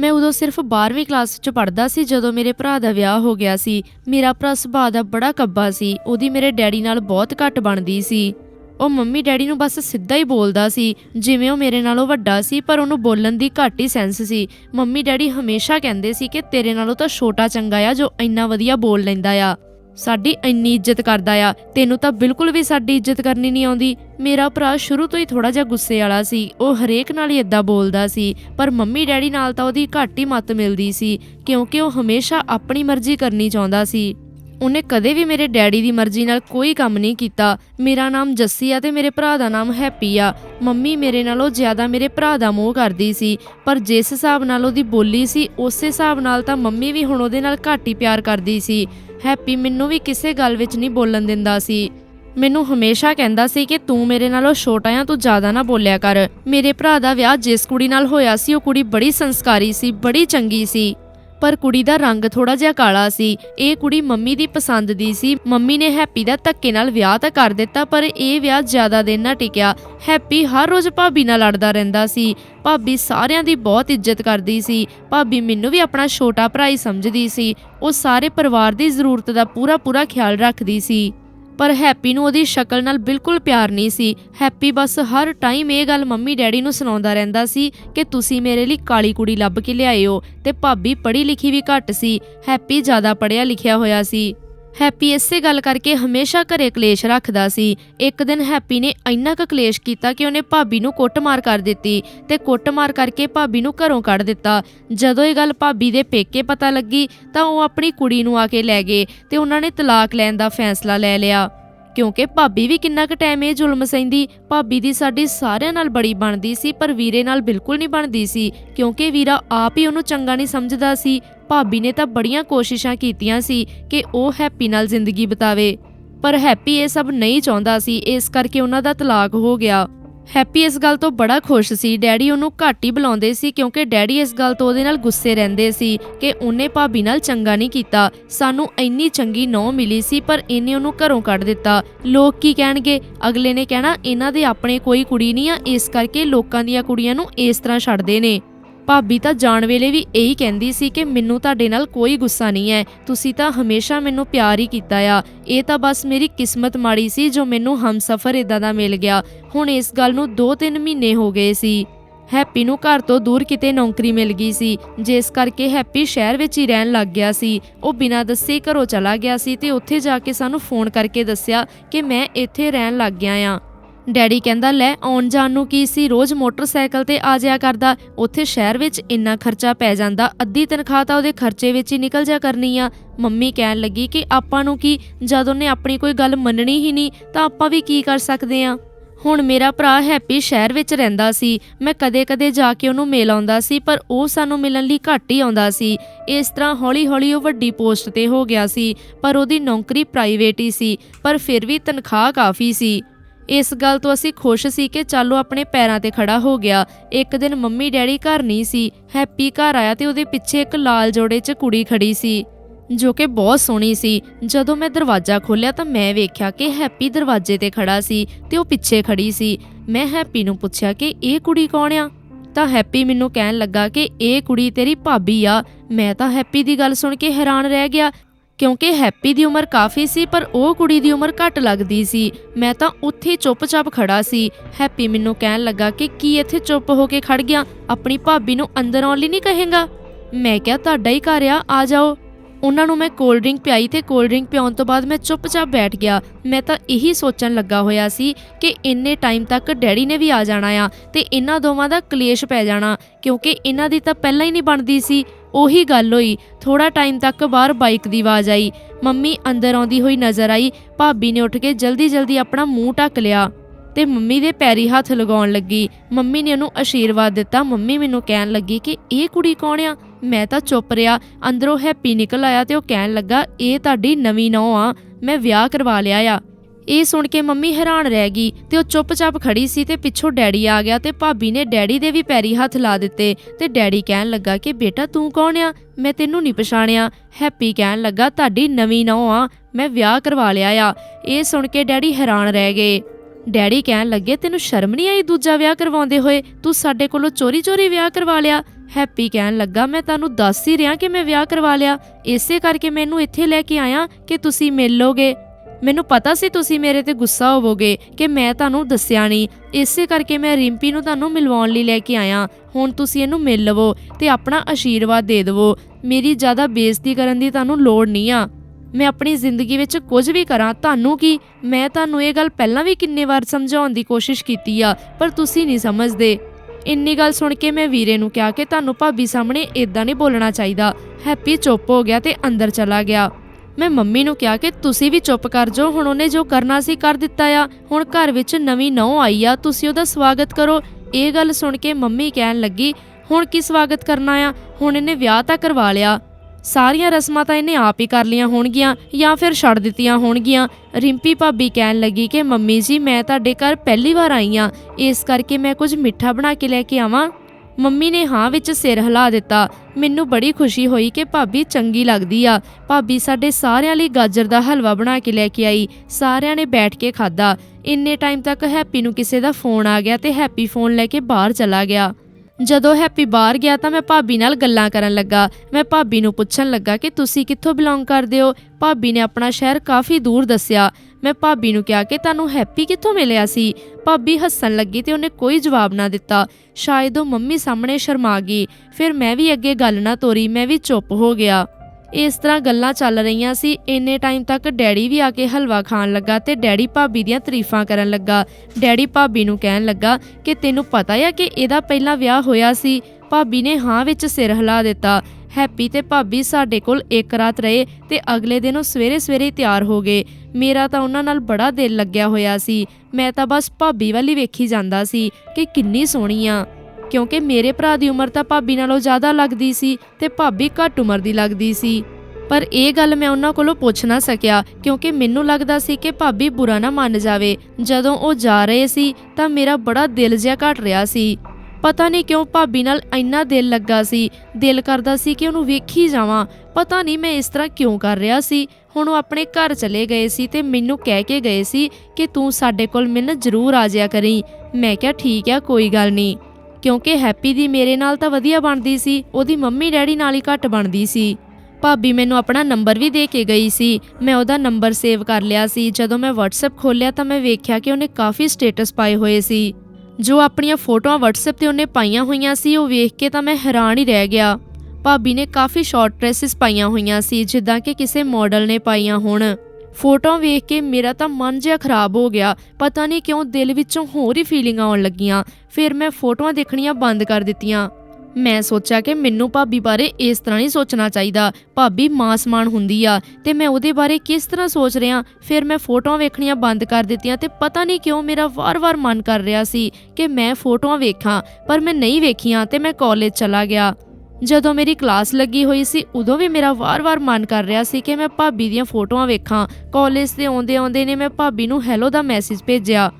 ਮੈਂ ਉਦੋਂ ਸਿਰਫ 12ਵੀਂ ਕਲਾਸ 'ਚ ਪੜ੍ਹਦਾ ਸੀ, ਜਦੋਂ ਮੇਰੇ ਭਰਾ ਦਾ ਵਿਆਹ ਹੋ ਗਿਆ ਸੀ। ਮੇਰਾ ਭਰਾ ਸੁਭਾਅ ਦਾ ਬੜਾ ਕੱਬਾ ਸੀ, ਉਹਦੀ ਮੇਰੇ ਡੈਡੀ ਨਾਲ ਬਹੁਤ ਘੱਟ ਬਣਦੀ ਸੀ। ਉਹ ਮੰਮੀ ਡੈਡੀ ਨੂੰ ਬਸ ਸਿੱਧਾ ਹੀ ਬੋਲਦਾ ਸੀ, ਜਿਵੇਂ ਉਹ ਮੇਰੇ ਨਾਲੋਂ ਵੱਡਾ ਸੀ, ਪਰ ਉਹਨੂੰ ਬੋਲਣ ਦੀ ਘੱਟ ਹੀ ਸੈਂਸ ਸੀ। ਮੰਮੀ ਡੈਡੀ ਹਮੇਸ਼ਾ ਕਹਿੰਦੇ ਸੀ ਕਿ ਤੇਰੇ ਨਾਲੋਂ ਤਾਂ ਛੋਟਾ ਚੰਗਾ ਆ, ਜੋ ਇੰਨਾ ਵਧੀਆ ਬੋਲ ਲੈਂਦਾ ਆ। ਸਾਡੀ ਇੰਨੀ ਇੱਜ਼ਤ ਕਰਦਾ ਆ। ਤੈਨੂੰ ਤਾਂ ਬਿਲਕੁਲ ਵੀ ਸਾਡੀ ਇੱਜ਼ਤ ਕਰਨੀ ਨਹੀਂ ਆਉਂਦੀ। ਮੇਰਾ ਭਰਾ ਸ਼ੁਰੂ ਤੋਂ ਹੀ ਥੋੜਾ ਜਿਹਾ ਗੁੱਸੇ ਵਾਲਾ ਸੀ। ਉਹ ਹਰੇਕ ਨਾਲ ਹੀ ਇਦਾਂ ਬੋਲਦਾ ਸੀ, ਪਰ ਮੰਮੀ ਡੈਡੀ ਨਾਲ ਤਾਂ ਉਹਦੀ ਘੱਟ ਹੀ ਮੱਤ ਮਿਲਦੀ ਸੀ, ਕਿਉਂਕਿ ਉਹ ਹਮੇਸ਼ਾ ਆਪਣੀ ਮਰਜ਼ੀ ਕਰਨੀ ਚਾਹੁੰਦਾ ਸੀ। ਉਹਨੇ ਕਦੇ ਵੀ ਮੇਰੇ ਡੈਡੀ ਦੀ ਮਰਜ਼ੀ ਨਾਲ ਕੋਈ ਕੰਮ ਨਹੀਂ ਕੀਤਾ। ਮੇਰਾ ਨਾਮ ਜੱਸੀ ਆ ਤੇ ਮੇਰੇ ਭਰਾ ਦਾ ਨਾਮ ਹੈਪੀ ਆ। ਮੰਮੀ ਮੇਰੇ ਨਾਲੋਂ ਜ਼ਿਆਦਾ ਮੇਰੇ ਭਰਾ ਦਾ ਮੋਹ ਕਰਦੀ ਸੀ, ਪਰ ਜਿਸ ਹਿਸਾਬ ਨਾਲ ਉਹਦੀ ਬੋਲੀ ਸੀ, ਉਸੇ ਹਿਸਾਬ ਨਾਲ ਤਾਂ ਮੰਮੀ ਵੀ ਹੁਣ ਉਹਦੇ ਨਾਲ ਘੱਟ ਹੀ ਪਿਆਰ ਕਰਦੀ ਸੀ। ਹੈਪੀ ਮੈਨੂੰ ਵੀ ਕਿਸੇ ਗੱਲ ਵਿੱਚ ਨਹੀਂ ਬੋਲਣ ਦਿੰਦਾ ਸੀ। ਮੈਨੂੰ ਹਮੇਸ਼ਾ ਕਹਿੰਦਾ ਸੀ ਕਿ ਤੂੰ ਮੇਰੇ ਨਾਲੋਂ ਛੋਟਾ ਆ ਤੂੰ ਜ਼ਿਆਦਾ ਨਾ ਬੋਲਿਆ ਕਰ। ਮੇਰੇ ਭਰਾ ਦਾ ਵਿਆਹ ਜਿਸ ਕੁੜੀ ਨਾਲ ਹੋਇਆ ਸੀ, ਉਹ ਕੁੜੀ ਬੜੀ ਸੰਸਕਾਰੀ ਸੀ, ਬੜੀ ਚੰਗੀ ਸੀ। ਪਰ ਕੁੜੀ ਦਾ ਰੰਗ ਥੋੜਾ ਜਿਹਾ ਕਾਲਾ ਸੀ। ਇਹ ਕੁੜੀ ਮੰਮੀ ਦੀ ਪਸੰਦ ਦੀ ਸੀ। ਮੰਮੀ ਨੇ ਹੈਪੀ ਦਾ ਧੱਕੇ ਨਾਲ ਵਿਆਹ ਤਾਂ ਕਰ ਦਿੱਤਾ, ਪਰ ਇਹ ਵਿਆਹ ਜ਼ਿਆਦਾ ਦਿਨ ਨਾ ਟਿਕਿਆ। ਹੈਪੀ ਹਰ ਰੋਜ਼ ਭਾਬੀ ਨਾਲ ਲੜਦਾ ਰਹਿੰਦਾ ਸੀ। ਭਾਬੀ ਸਾਰਿਆਂ ਦੀ ਬਹੁਤ ਇੱਜ਼ਤ ਕਰਦੀ ਸੀ। ਭਾਬੀ ਮੈਨੂੰ ਵੀ ਆਪਣਾ ਛੋਟਾ ਭਰਾ ਹੀ ਸਮਝਦੀ ਸੀ। ਉਹ ਸਾਰੇ ਪਰਿਵਾਰ ਦੀ ਜ਼ਰੂਰਤ ਦਾ ਪੂਰਾ ਪੂਰਾ ਖਿਆਲ ਰੱਖਦੀ ਸੀ। ਪਰ ਹੈਪੀ ਨੂੰ ਉਹਦੀ ਸ਼ਕਲ ਨਾਲ ਬਿਲਕੁਲ ਪਿਆਰ ਨਹੀਂ ਸੀ। ਹੈਪੀ ਬਸ ਹਰ ਟਾਈਮ ਇਹ ਗੱਲ ਮੰਮੀ ਡੈਡੀ ਨੂੰ ਸੁਣਾਉਂਦਾ ਰਹਿੰਦਾ ਸੀ ਕਿ ਤੁਸੀਂ ਮੇਰੇ ਲਈ ਕਾਲੀ ਕੁੜੀ ਲੱਭ ਕੇ ਲਿਆਏ ਹੋ ਤੇ ਭਾਬੀ ਪੜ੍ਹੀ ਲਿਖੀ ਵੀ ਘੱਟ ਸੀ। ਹੈਪੀ ਜ਼ਿਆਦਾ ਪੜ੍ਹਿਆ ਲਿਖਿਆ ਹੋਇਆ ਸੀ। ਹੈਪੀ ਇਸੇ ਗੱਲ ਕਰਕੇ ਹਮੇਸ਼ਾ ਘਰੇ ਕਲੇਸ਼ ਰੱਖਦਾ ਸੀ। ਇੱਕ ਦਿਨ ਹੈਪੀ ਨੇ ਇੰਨਾ ਕੁ ਕਲੇਸ਼ ਕੀਤਾ ਕਿ ਉਹਨੇ ਭਾਬੀ ਨੂੰ ਕੁੱਟਮਾਰ ਕਰ ਦਿੱਤੀ ਤੇ ਕੁੱਟਮਾਰ ਕਰਕੇ ਭਾਬੀ ਨੂੰ ਘਰੋਂ ਕੱਢ ਦਿੱਤਾ। ਜਦੋਂ ਇਹ ਗੱਲ ਭਾਬੀ ਦੇ ਪੇਕੇ ਪਤਾ ਲੱਗੀ ਤਾਂ ਉਹ ਆਪਣੀ ਕੁੜੀ ਨੂੰ ਆ ਕੇ ਲੈ ਗਏ ਤੇ ਉਹਨਾਂ ਨੇ ਤਲਾਕ ਲੈਣ ਦਾ ਫੈਸਲਾ ਲੈ ਲਿਆ। ਕਿਉਂਕਿ ਭਾਬੀ ਵੀ ਕਿੰਨਾ ਕੁ ਟਾਈਮ ਇਹ ਜ਼ੁਲਮ ਸਹਿੰਦੀ, ਭਾਬੀ ਦੀ ਸਾਡੀ ਸਾਰਿਆਂ ਨਾਲ ਬੜੀ ਬਣਦੀ ਸੀ, ਪਰ ਵੀਰੇ ਨਾਲ ਬਿਲਕੁਲ ਨਹੀਂ ਬਣਦੀ ਸੀ, ਕਿਉਂਕਿ ਵੀਰਾ ਆਪ ਹੀ ਉਹਨੂੰ ਚੰਗਾ ਨਹੀਂ ਸਮਝਦਾ ਸੀ। ਭਾਬੀ ਨੇ ਤਾਂ ਬੜੀਆਂ ਕੋਸ਼ਿਸ਼ਾਂ ਕੀਤੀਆਂ ਸੀ ਕਿ ਉਹ ਹੈਪੀ ਨਾਲ ਜ਼ਿੰਦਗੀ ਬਿਤਾਵੇ। ਪਰ ਹੈਪੀ ਇਹ ਸਭ ਨਹੀਂ ਚਾਹੁੰਦਾ ਸੀ, ਇਸ ਕਰਕੇ ਉਹਨਾਂ ਦਾ ਤਲਾਕ ਹੋ ਗਿਆ। ਹੈਪੀ ਇਸ ਗੱਲ ਤੋਂ ਬੜਾ ਖੁਸ਼ ਸੀ। ਡੈਡੀ ਉਹਨੂੰ ਘੱਟ ਹੀ ਬੁਲਾਉਂਦੇ ਸੀ ਕਿਉਂਕਿ ਡੈਡੀ ਇਸ ਗੱਲ ਤੋਂ ਉਹਦੇ ਨਾਲ ਗੁੱਸੇ ਰਹਿੰਦੇ ਸੀ ਕਿ ਉਹਨੇ ਭਾਬੀ ਨਾਲ ਚੰਗਾ ਨਹੀਂ ਕੀਤਾ। ਸਾਨੂੰ ਇੰਨੀ ਚੰਗੀ ਨੌ ਮਿਲੀ ਸੀ ਪਰ ਇਹਨੇ ਉਹਨੂੰ ਘਰੋਂ ਕੱਢ ਦਿੱਤਾ। ਲੋਕ ਕੀ ਕਹਿਣਗੇ? ਅਗਲੇ ਨੇ ਕਹਿਣਾ, ਇਹਨਾਂ ਦੇ ਆਪਣੇ ਕੋਈ ਕੁੜੀ ਨਹੀਂ ਆ। ਇਸ ਕਰਕੇ ਲੋਕਾਂ ਦੀਆਂ ਕੁੜੀਆਂ ਨੂੰ ਇਸ ਤਰ੍ਹਾਂ ਛੱਡਦੇ ਨੇ। ਭਾਬੀ ਤਾਂ ਜਾਣ ਵੇਲੇ ਵੀ ਇਹੀ ਕਹਿੰਦੀ ਸੀ ਕਿ ਮੈਨੂੰ ਤੁਹਾਡੇ ਨਾਲ ਕੋਈ ਗੁੱਸਾ ਨਹੀਂ ਹੈ। ਤੁਸੀਂ ਤਾਂ ਹਮੇਸ਼ਾ ਮੈਨੂੰ ਪਿਆਰ ਹੀ ਕੀਤਾ ਆ। ਇਹ ਤਾਂ ਬਸ ਮੇਰੀ ਕਿਸਮਤ ਮਾੜੀ ਸੀ ਜੋ ਮੈਨੂੰ ਹਮਸਫਰ ਇਦਾਂ ਦਾ ਮਿਲ ਗਿਆ। ਹੁਣ ਇਸ ਗੱਲ ਨੂੰ 2-3 ਮਹੀਨੇ ਹੋ ਗਏ ਸੀ। ਹੈਪੀ ਨੂੰ ਘਰ ਤੋਂ ਦੂਰ ਕਿਤੇ ਨੌਕਰੀ ਮਿਲ ਗਈ ਸੀ। ਜਿਸ ਕਰਕੇ ਹੈਪੀ ਸ਼ਹਿਰ ਵਿੱਚ ਹੀ ਰਹਿਣ ਲੱਗ ਗਿਆ ਸੀ। ਉਹ ਬਿਨਾਂ ਦੱਸੇ ਘਰੋਂ ਚਲਾ ਗਿਆ ਸੀ ਤੇ ਉੱਥੇ ਜਾ ਕੇ ਸਾਨੂੰ ਫੋਨ ਕਰਕੇ ਦੱਸਿਆ ਕਿ ਮੈਂ ਇੱਥੇ ਰਹਿਣ ਲੱਗ ਗਿਆ ਆ। ਡੈਡੀ ਕਹਿੰਦਾ, ਲੈ, ਆਉਣ ਜਾਣ ਨੂੰ ਕੀ ਸੀ? ਰੋਜ਼ ਮੋਟਰਸਾਈਕਲ ਤੇ ਆ ਜਾਇਆ ਕਰਦਾ। ਉੱਥੇ ਸ਼ਹਿਰ ਵਿੱਚ ਇੰਨਾ ਖਰਚਾ ਪੈ ਜਾਂਦਾ, ਅੱਧੀ ਤਨਖਾਹ ਤਾਂ ਉਹਦੇ ਖਰਚੇ ਵਿੱਚ ਹੀ ਨਿਕਲ ਜਾ ਕਰਨੀ ਆ। ਮੰਮੀ ਕਹਿਣ ਲੱਗੀ ਕਿ ਆਪਾਂ ਨੂੰ ਕੀ, ਜਦ ਉਹਨੇ ਆਪਣੀ ਕੋਈ ਗੱਲ ਮੰਨਣੀ ਹੀ ਨਹੀਂ, ਤਾਂ ਆਪਾਂ ਵੀ ਕੀ ਕਰ ਸਕਦੇ ਆ? ਹੁਣ ਮੇਰਾ ਭਰਾ ਹੈਪੀ ਸ਼ਹਿਰ ਵਿੱਚ ਰਹਿੰਦਾ ਸੀ। ਮੈਂ ਕਦੇ-ਕਦੇ ਜਾ ਕੇ ਉਹਨੂੰ ਮਿਲ ਆਉਂਦਾ ਸੀ, ਪਰ ਉਹ ਸਾਨੂੰ ਮਿਲਣ ਲਈ ਘੱਟ ਹੀ ਆਉਂਦਾ ਸੀ। ਇਸ ਤਰ੍ਹਾਂ ਹੌਲੀ-ਹੌਲੀ ਉਹ ਵੱਡੀ ਪੋਸਟ ਤੇ ਹੋ ਗਿਆ ਸੀ, ਪਰ ਉਹਦੀ ਨੌਕਰੀ ਪ੍ਰਾਈਵੇਟ ਹੀ ਸੀ, ਪਰ ਫਿਰ ਵੀ ਤਨਖਾਹ ਕਾਫੀ ਸੀ। ਇਸ ਗੱਲ ਤੋਂ ਅਸੀਂ ਖੁਸ਼ ਸੀ ਕਿ ਚਾਲੋ ਆਪਣੇ ਪੈਰਾਂ ਤੇ ਖੜਾ ਹੋ ਗਿਆ। ਇੱਕ ਦਿਨ ਮੰਮੀ ਡੈਡੀ ਘਰ ਨਹੀਂ ਸੀ। ਹੈਪੀ ਘਰ ਆਇਆ ਤੇ ਉਹਦੇ ਪਿੱਛੇ ਇੱਕ ਲਾਲ ਜੋੜੇ 'ਚ ਕੁੜੀ ਖੜੀ ਸੀ, ਜੋ ਕਿ ਬਹੁਤ ਸੋਹਣੀ ਸੀ। ਜਦੋਂ ਮੈਂ ਦਰਵਾਜ਼ਾ ਖੋਲ੍ਹਿਆ ਤਾਂ ਮੈਂ ਵੇਖਿਆ ਕਿ ਹੈਪੀ ਦਰਵਾਜ਼ੇ ਤੇ ਖੜਾ ਸੀ ਤੇ ਉਹ ਪਿੱਛੇ ਖੜੀ ਸੀ। ਮੈਂ ਹੈਪੀ ਨੂੰ ਪੁੱਛਿਆ ਕਿ ਇਹ ਕੁੜੀ ਕੌਣ ਆ? ਤਾਂ ਹੈਪੀ ਮੈਨੂੰ ਕਹਿਣ ਲੱਗਾ ਕਿ ਇਹ ਕੁੜੀ ਤੇਰੀ ਭਾਬੀ ਆ। ਮੈਂ ਤਾਂ ਹੈਪੀ ਦੀ ਗੱਲ ਸੁਣ ਕੇ ਹੈਰਾਨ ਰਹਿ ਗਿਆ। ਕਿਉਂਕਿ ਹੈਪੀ ਦੀ ਉਮਰ ਕਾਫੀ ਸੀ, ਪਰ ਉਹ ਕੁੜੀ ਦੀ ਉਮਰ ਘੱਟ ਲੱਗਦੀ ਸੀ। ਮੈਂ ਤਾਂ ਉੱਥੇ ਚੁੱਪਚਾਪ ਖੜਾ ਸੀ। ਹੈਪੀ ਮੈਨੂੰ ਕਹਿਣ ਲੱਗਾ ਕਿ ਕੀ ਇੱਥੇ ਚੁੱਪ ਹੋ ਕੇ ਖੜ ਗਿਆ? ਆਪਣੀ ਭਾਬੀ ਨੂੰ ਅੰਦਰ ਆਉਣ ਲਈ ਨਹੀਂ ਕਹੇਗਾ? ਮੈਂ ਕਿਹਾ, ਤੁਹਾਡਾ ਹੀ ਘਰ ਆ ਆ ਜਾਓ। ਉਹਨਾਂ ਨੂੰ ਮੈਂ ਕੋਲਡ ਡਰਿੰਕ ਪਿਆਈ ਤੇ ਕੋਲਡ ਡਰਿੰਕ ਪਿਆਉਣ ਤੋਂ ਬਾਅਦ ਮੈਂ ਚੁੱਪਚਾਪ ਬੈਠ ਗਿਆ। ਮੈਂ ਤਾਂ ਇਹੀ ਸੋਚਣ ਲੱਗਾ ਹੋਇਆ ਸੀ ਕਿ ਇੰਨੇ ਟਾਈਮ ਤੱਕ ਡੈਡੀ ਨੇ ਵੀ ਆ ਜਾਣਾ ਆ ਤੇ ਇਹਨਾਂ ਦੋਵਾਂ ਦਾ ਕਲੇਸ਼ ਪੈ ਜਾਣਾ, ਕਿਉਂਕਿ ਇਹਨਾਂ ਦੀ ਤਾਂ ਪਹਿਲਾਂ ਹੀ ਨਹੀਂ ਬਣਦੀ ਸੀ। ਉਹੀ ਗੱਲ ਹੋਈ। ਥੋੜਾ ਟਾਈਮ ਤੱਕ ਬਾਹਰ ਬਾਈਕ ਦੀ ਆਵਾਜ਼ ਆਈ। ਮੰਮੀ ਅੰਦਰ ਆਉਂਦੀ ਹੋਈ ਨਜ਼ਰ ਆਈ। ਭਾਬੀ ਨੇ ਉੱਠ ਕੇ ਜਲਦੀ-ਜਲਦੀ ਆਪਣਾ ਮੂੰਹ ਢੱਕ ਲਿਆ ਤੇ ਮੰਮੀ ਦੇ ਪੈਰੀ ਹੱਥ ਲਗਾਉਣ ਲੱਗੀ। ਮੰਮੀ ਨੇ ਉਹਨੂੰ ਆਸ਼ੀਰਵਾਦ ਦਿੱਤਾ। ਮੰਮੀ ਮੈਨੂੰ ਕਹਿਣ ਲੱਗੀ ਕਿ ਇਹ ਕੁੜੀ ਕੌਣ ਆ? ਮੈਂ ਤਾਂ ਚੁੱਪ ਰਿਹਾ। ਅੰਦਰੋਂ ਹੈਪੀ ਨਿਕਲ ਆਇਆ ਤੇ ਉਹ ਕਹਿਣ ਲੱਗਾ, ਇਹ ਤੁਹਾਡੀ ਨਵੀਂ ਨੌਂ ਆ। ਮੈਂ ਵਿਆਹ ਕਰਵਾ ਲਿਆ ਆ। ਇਹ ਸੁਣ ਕੇ ਮੰਮੀ ਹੈਰਾਨ ਰਹਿ ਗਈ ਤੇ ਉਹ ਚੁੱਪਚਾਪ ਖੜੀ ਸੀ ਤੇ ਪਿੱਛੋਂ ਡੈਡੀ ਆ ਗਿਆ ਤੇ ਭਾਬੀ ਨੇ ਡੈਡੀ ਦੇ ਵੀ ਪੈਰੀ ਹੱਥ ਲਾ ਦਿੱਤੇ ਤੇ ਡੈਡੀ ਕਹਿਣ ਲੱਗਾ ਕਿ ਬੇਟਾ ਤੂੰ ਕੌਣ ਆ? ਮੈਂ ਤੈਨੂੰ ਨਹੀਂ ਪਛਾਣਿਆ। ਹੈਪੀ ਕਹਿਣ ਲੱਗਾ, ਤੁਹਾਡੀ ਨਵੀਂ ਨੌਂ ਆ, ਮੈਂ ਵਿਆਹ ਕਰਵਾ ਲਿਆ ਆ। ਇਹ ਸੁਣ ਕੇ ਡੈਡੀ ਹੈਰਾਨ ਰਹਿ ਗਏ। ਡੈਡੀ ਕਹਿਣ ਲੱਗੇ, ਤੈਨੂੰ ਸ਼ਰਮ ਨਹੀਂ ਆਈ ਦੂਜਾ ਵਿਆਹ ਕਰਵਾਉਂਦੇ ਹੋਏ? ਤੂੰ ਸਾਡੇ ਕੋਲੋਂ ਚੋਰੀ-ਚੋਰੀ ਵਿਆਹ ਕਰਵਾ ਲਿਆ? ਹੈਪੀ ਕਹਿਣ ਲੱਗਾ, ਮੈਂ ਤੁਹਾਨੂੰ ਦੱਸ ਹੀ ਰਿਹਾ ਕਿ ਮੈਂ ਵਿਆਹ ਕਰਵਾ ਲਿਆ। ਇਸੇ ਕਰਕੇ ਮੈਨੂੰ ਇੱਥੇ ਲੈ ਕੇ ਆਇਆ ਕਿ ਤੁਸੀਂ ਮਿਲ ਲੋਗੇ। ਮੈਨੂੰ ਪਤਾ ਸੀ ਤੁਸੀਂ ਮੇਰੇ ਤੇ ਗੁੱਸਾ ਹੋਵੋਗੇ ਕਿ ਮੈਂ ਤੁਹਾਨੂੰ ਦੱਸਿਆ ਨਹੀਂ। ਇਸੇ ਕਰਕੇ ਮੈਂ ਰਿੰਪੀ ਨੂੰ ਤੁਹਾਨੂੰ ਮਿਲਵਾਉਣ ਲਈ ਲੈ ਕੇ ਆਇਆ। ਹੁਣ ਤੁਸੀਂ ਇਹਨੂੰ ਮਿਲ ਲਵੋ ਤੇ ਆਪਣਾ ਆਸ਼ੀਰਵਾਦ ਦੇ ਦਿਵੋ। ਮੇਰੀ ਜ਼ਿਆਦਾ ਬੇਇੱਜ਼ਤੀ ਕਰਨ ਦੀ ਤੁਹਾਨੂੰ ਲੋੜ ਨਹੀਂ ਆ। ਮੈਂ ਆਪਣੀ ਜ਼ਿੰਦਗੀ ਵਿੱਚ ਕੁਝ ਵੀ ਕਰਾਂ, ਤੁਹਾਨੂੰ ਕੀ? ਮੈਂ ਤੁਹਾਨੂੰ ਇਹ ਗੱਲ ਪਹਿਲਾਂ ਵੀ ਕਿੰਨੇ ਵਾਰ ਸਮਝਾਉਣ ਦੀ ਕੋਸ਼ਿਸ਼ ਕੀਤੀ ਆ, ਪਰ ਤੁਸੀਂ ਨਹੀਂ ਸਮਝਦੇ। ਇੰਨੀ ਗੱਲ ਸੁਣ ਕੇ ਮੈਂ ਵੀਰੇ ਨੂੰ ਕਿਹਾ ਕਿ ਤੁਹਾਨੂੰ ਭਾਬੀ ਸਾਹਮਣੇ ਇਦਾਂ ਨਹੀਂ ਬੋਲਣਾ ਚਾਹੀਦਾ। ਹੈਪੀ ਚੁੱਪ ਹੋ ਗਿਆ ਤੇ ਅੰਦਰ ਚਲਾ ਗਿਆ। ਮੈਂ ਮੰਮੀ ਨੂੰ ਕਿਹਾ ਕਿ ਤੁਸੀਂ ਵੀ ਚੁੱਪ ਕਰ ਜਾਓ, ਹੁਣ ਉਹਨੇ ਜੋ ਕਰਨਾ ਸੀ ਕਰ ਦਿੱਤਾ ਆ। ਹੁਣ ਘਰ ਵਿੱਚ ਨਵੀਂ ਨੌ ਆਈ ਆ, ਤੁਸੀਂ ਉਹਦਾ ਸਵਾਗਤ ਕਰੋ। ਇਹ ਗੱਲ ਸੁਣ ਕੇ ਮੰਮੀ ਕਹਿਣ ਲੱਗੀ, ਹੁਣ ਕੀ ਸਵਾਗਤ ਕਰਨਾ ਆ? ਹੁਣ ਇਹਨੇ ਵਿਆਹ ਤਾਂ ਕਰਵਾ ਲਿਆ। ਸਾਰੀਆਂ ਰਸਮਾਂ ਤਾਂ ਇਹਨੇ ਆਪ ਹੀ ਕਰ ਲੀਆਂ ਹੋਣਗੀਆਂ ਜਾਂ ਫਿਰ ਛੱਡ ਦਿੱਤੀਆਂ ਹੋਣਗੀਆਂ। ਰਿੰਪੀ ਭਾਬੀ ਕਹਿਣ ਲੱਗੀ ਕਿ, ਮੰਮੀ ਜੀ, ਮੈਂ ਤੁਹਾਡੇ ਘਰ ਪਹਿਲੀ ਵਾਰ ਆਈ ਆ। ਇਸ ਕਰਕੇ ਮੈਂ ਕੁਝ ਮਿੱਠਾ ਬਣਾ ਕੇ ਲੈ ਕੇ ਆਵਾਂ। ਮੰਮੀ ਨੇ ਹਾਂ ਵਿੱਚ ਸਿਰ ਹਿਲਾ ਦਿੱਤਾ। ਮੈਨੂੰ ਬੜੀ ਖੁਸ਼ੀ ਹੋਈ ਕਿ ਭਾਬੀ ਚੰਗੀ ਲੱਗਦੀ ਆ। ਭਾਬੀ ਸਾਡੇ ਸਾਰਿਆਂ ਲਈ ਗਾਜਰ ਦਾ ਹਲਵਾ ਬਣਾ ਕੇ ਲੈ ਕੇ ਆਈ। ਸਾਰਿਆਂ ਨੇ ਬੈਠ ਕੇ ਖਾਦਾ ਇੰਨੇ ਟਾਈਮ ਤੱਕ ਹੈਪੀ ਨੂੰ ਕਿਸੇ ਦਾ ਫੋਨ ਆ ਗਿਆ ਤੇ ਹੈਪੀ ਫੋਨ ਲੈ ਕੇ ਬਾਹਰ ਚਲਾ ਗਿਆ। ਜਦੋਂ ਹੈਪੀ ਬਾਹਰ ਗਿਆ ਤਾਂ ਮੈਂ ਭਾਬੀ ਨਾਲ ਗੱਲਾਂ ਕਰਨ ਲੱਗਾ। ਮੈਂ ਭਾਬੀ ਨੂੰ ਪੁੱਛਣ ਲੱਗਾ ਕਿ ਤੁਸੀਂ ਕਿੱਥੋਂ ਬਿਲੋਂਗ ਕਰਦੇ ਹੋ? ਭਾਬੀ ਨੇ ਆਪਣਾ ਸ਼ਹਿਰ ਕਾਫੀ ਦੂਰ ਦੱਸਿਆ। ਮੈਂ ਭਾਬੀ ਨੂੰ ਕਿਹਾ ਕਿ ਤੁਹਾਨੂੰ ਹੈਪੀ ਕਿੱਥੋਂ ਮਿਲਿਆ ਸੀ? ਭਾਬੀ ਹੱਸਣ ਲੱਗੀ ਤੇ ਉਹਨੇ ਕੋਈ ਜਵਾਬ ਨਾ ਦਿੱਤਾ। ਸ਼ਾਇਦ ਉਹ ਮੰਮੀ ਸਾਹਮਣੇ ਸ਼ਰਮਾ ਗਈ। ਫਿਰ ਮੈਂ ਵੀ ਅੱਗੇ ਗੱਲ ਨਾ ਤੋਰੀ, ਮੈਂ ਵੀ ਚੁੱਪ ਹੋ ਗਿਆ। ਇਸ ਤਰ੍ਹਾਂ ਗੱਲਾਂ ਚੱਲ ਰਹੀਆਂ ਸੀ। ਇੰਨੇ ਟਾਈਮ ਤੱਕ ਡੈਡੀ ਵੀ ਆ ਕੇ ਹਲਵਾ ਖਾਣ ਲੱਗਾ ਤੇ ਡੈਡੀ ਭਾਬੀ ਦੀਆਂ ਤਾਰੀਫਾਂ ਕਰਨ ਲੱਗਾ। ਡੈਡੀ ਭਾਬੀ ਨੂੰ ਕਹਿਣ ਲੱਗਾ ਕਿ ਤੈਨੂੰ ਪਤਾ ਹੈ ਕਿ ਇਹਦਾ ਪਹਿਲਾਂ ਵਿਆਹ ਹੋਇਆ ਸੀ। ਭਾਬੀ ਨੇ ਹਾਂ ਵਿੱਚ ਸਿਰ ਹਿਲਾ ਦਿੱਤਾ। ਹੈਪੀ ਤੇ ਭਾਬੀ ਸਾਡੇ ਕੋਲ ਇੱਕ ਰਾਤ ਰਹੇ ਤੇ ਅਗਲੇ ਦਿਨ ਉਹ ਸਵੇਰੇ ਸਵੇਰੇ ਹੀ ਤਿਆਰ ਹੋ ਗਏ। ਮੇਰਾ ਤਾਂ ਉਹਨਾਂ ਨਾਲ ਬੜਾ ਦਿਲ ਲੱਗਿਆ ਹੋਇਆ ਸੀ। ਮੈਂ ਤਾਂ ਬਸ ਭਾਬੀ ਵੱਲ ਹੀ ਵੇਖੀ ਜਾਂਦਾ ਸੀ ਕਿ ਕਿੰਨੀ ਸੋਹਣੀ ਆ। ਕਿਉਂਕਿ ਮੇਰੇ ਭਰਾ ਦੀ ਉਮਰ ਤਾਂ ਭਾਬੀ ਨਾਲੋਂ ਜ਼ਿਆਦਾ ਲੱਗਦੀ ਸੀ ਤੇ ਭਾਬੀ ਘੱਟ ਉਮਰ ਦੀ ਲੱਗਦੀ ਸੀ। ਪਰ ਇਹ ਗੱਲ ਮੈਂ ਉਹਨਾਂ ਕੋਲੋਂ ਪੁੱਛ ਨਾ ਸਕਿਆ ਕਿਉਂਕਿ ਮੈਨੂੰ ਲੱਗਦਾ ਸੀ ਕਿ ਭਾਬੀ ਬੁਰਾ ਨਾ ਮੰਨ ਜਾਵੇ। ਜਦੋਂ ਉਹ ਜਾ ਰਹੇ ਸੀ ਤਾਂ ਮੇਰਾ ਬੜਾ ਦਿਲ ਜਿਹਾ ਘਟ ਰਿਹਾ ਸੀ। ਪਤਾ ਨਹੀਂ ਕਿਉਂ ਭਾਬੀ ਨਾਲ ਇੰਨਾ ਦਿਲ ਲੱਗਾ ਸੀ। ਦਿਲ ਕਰਦਾ ਸੀ ਕਿ ਉਹਨੂੰ ਵੇਖੀ ਜਾਵਾਂ। ਪਤਾ ਨਹੀਂ ਮੈਂ ਇਸ ਤਰ੍ਹਾਂ ਕਿਉਂ ਕਰ ਰਿਹਾ ਸੀ। ਹੁਣ ਉਹ ਆਪਣੇ ਘਰ ਚਲੇ ਗਏ ਸੀ ਤੇ ਮੈਨੂੰ ਕਹਿ ਕੇ ਗਏ ਸੀ ਕਿ ਤੂੰ ਸਾਡੇ ਕੋਲ ਮਿਲਣ ਜ਼ਰੂਰ ਆ ਜਾਇਆ ਕਰੀਂ। ਮੈਂ ਕਿਹਾ, ਠੀਕ ਆ, ਕੋਈ ਗੱਲ ਨਹੀਂ। ਕਿਉਂਕਿ ਹੈਪੀ ਦੀ ਮੇਰੇ ਨਾਲ ਤਾਂ ਵਧੀਆ ਬਣਦੀ ਸੀ। ਉਹਦੀ ਮੰਮੀ ਡੈਡੀ ਨਾਲ ਹੀ ਘੱਟ ਬਣਦੀ ਸੀ। ਭਾਬੀ ਮੈਨੂੰ ਆਪਣਾ ਨੰਬਰ ਵੀ ਦੇ ਕੇ ਗਈ ਸੀ। ਮੈਂ ਉਹਦਾ ਨੰਬਰ ਸੇਵ ਕਰ ਲਿਆ ਸੀ। ਜਦੋਂ ਮੈਂ WhatsApp ਖੋਲ੍ਹਿਆ ਤਾਂ ਮੈਂ ਵੇਖਿਆ ਕਿ ਉਹਨੇ ਕਾਫੀ ਸਟੇਟਸ ਪਾਏ ਹੋਏ ਸੀ। ਜੋ ਆਪਣੀਆਂ ਫੋਟੋਆਂ WhatsApp ਤੇ ਉਹਨੇ ਪਾਈਆਂ ਹੋਈਆਂ ਸੀ, ਉਹ ਵੇਖ ਕੇ ਤਾਂ ਮੈਂ ਹੈਰਾਨ ਹੀ ਰਹਿ ਗਿਆ। ਭਾਬੀ ਨੇ ਕਾਫੀ ਸ਼ਾਰਟ ਡਰੈਸਸ ਪਾਈਆਂ ਹੋਈਆਂ ਸੀ, ਜਿੱਦਾਂ ਕਿ ਕਿਸੇ ਮਾਡਲ ਨੇ ਪਾਈਆਂ ਹੋਣ। ਫੋਟੋਆਂ ਵੇਖ ਕੇ ਮੇਰਾ ਤਾਂ ਮਨ ਜਿਹਾ ਖਰਾਬ ਹੋ ਗਿਆ। ਪਤਾ ਨਹੀਂ ਕਿਉਂ ਦਿਲ ਵਿੱਚੋਂ ਹੋਰ ਹੀ ਫੀਲਿੰਗ ਆਉਣ ਲੱਗੀਆਂ। ਫਿਰ ਮੈਂ ਫੋਟੋਆਂ ਦੇਖਣੀਆਂ ਬੰਦ ਕਰ ਦਿੱਤੀਆਂ। ਮੈਂ ਸੋਚਿਆ ਕਿ ਮੈਨੂੰ ਭਾਬੀ ਬਾਰੇ ਇਸ ਤਰ੍ਹਾਂ ਨਹੀਂ ਸੋਚਣਾ ਚਾਹੀਦਾ। ਭਾਬੀ ਮਾਂ ਸਮਾਨ ਹੁੰਦੀ ਆ ਤੇ ਮੈਂ ਉਹਦੇ ਬਾਰੇ ਕਿਸ ਤਰ੍ਹਾਂ ਸੋਚ ਰਿਹਾ? ਫਿਰ ਮੈਂ ਫੋਟੋਆਂ ਵੇਖਣੀਆਂ ਬੰਦ ਕਰ ਦਿੱਤੀਆਂ ਤੇ ਪਤਾ ਨਹੀਂ ਕਿਉਂ ਮੇਰਾ ਵਾਰ-ਵਾਰ ਮਨ ਕਰ ਰਿਹਾ ਸੀ ਕਿ ਮੈਂ ਫੋਟੋਆਂ ਵੇਖਾਂ, ਪਰ ਮੈਂ ਨਹੀਂ ਵੇਖੀਆਂ ਤੇ ਮੈਂ ਕਾਲਜ ਚਲਾ ਗਿਆ। ਜਦੋਂ ਮੇਰੀ ਕਲਾਸ ਲੱਗੀ ਹੋਈ ਸੀ, ਉਦੋਂ ਵੀ ਮੇਰਾ ਵਾਰ-ਵਾਰ ਮਨ ਕਰ ਰਿਹਾ ਸੀ ਕਿ ਮੈਂ ਭਾਬੀ ਦੀਆਂ ਫੋਟੋਆਂ ਵੇਖਾਂ। ਕਾਲਜ ਦੇ ਆਉਂਦੇ-ਆਉਂਦੇ ਨੇ ਮੈਂ ਭਾਬੀ ਨੂੰ ਹੈਲੋ ਦਾ ਮੈਸੇਜ ਭੇਜਿਆ।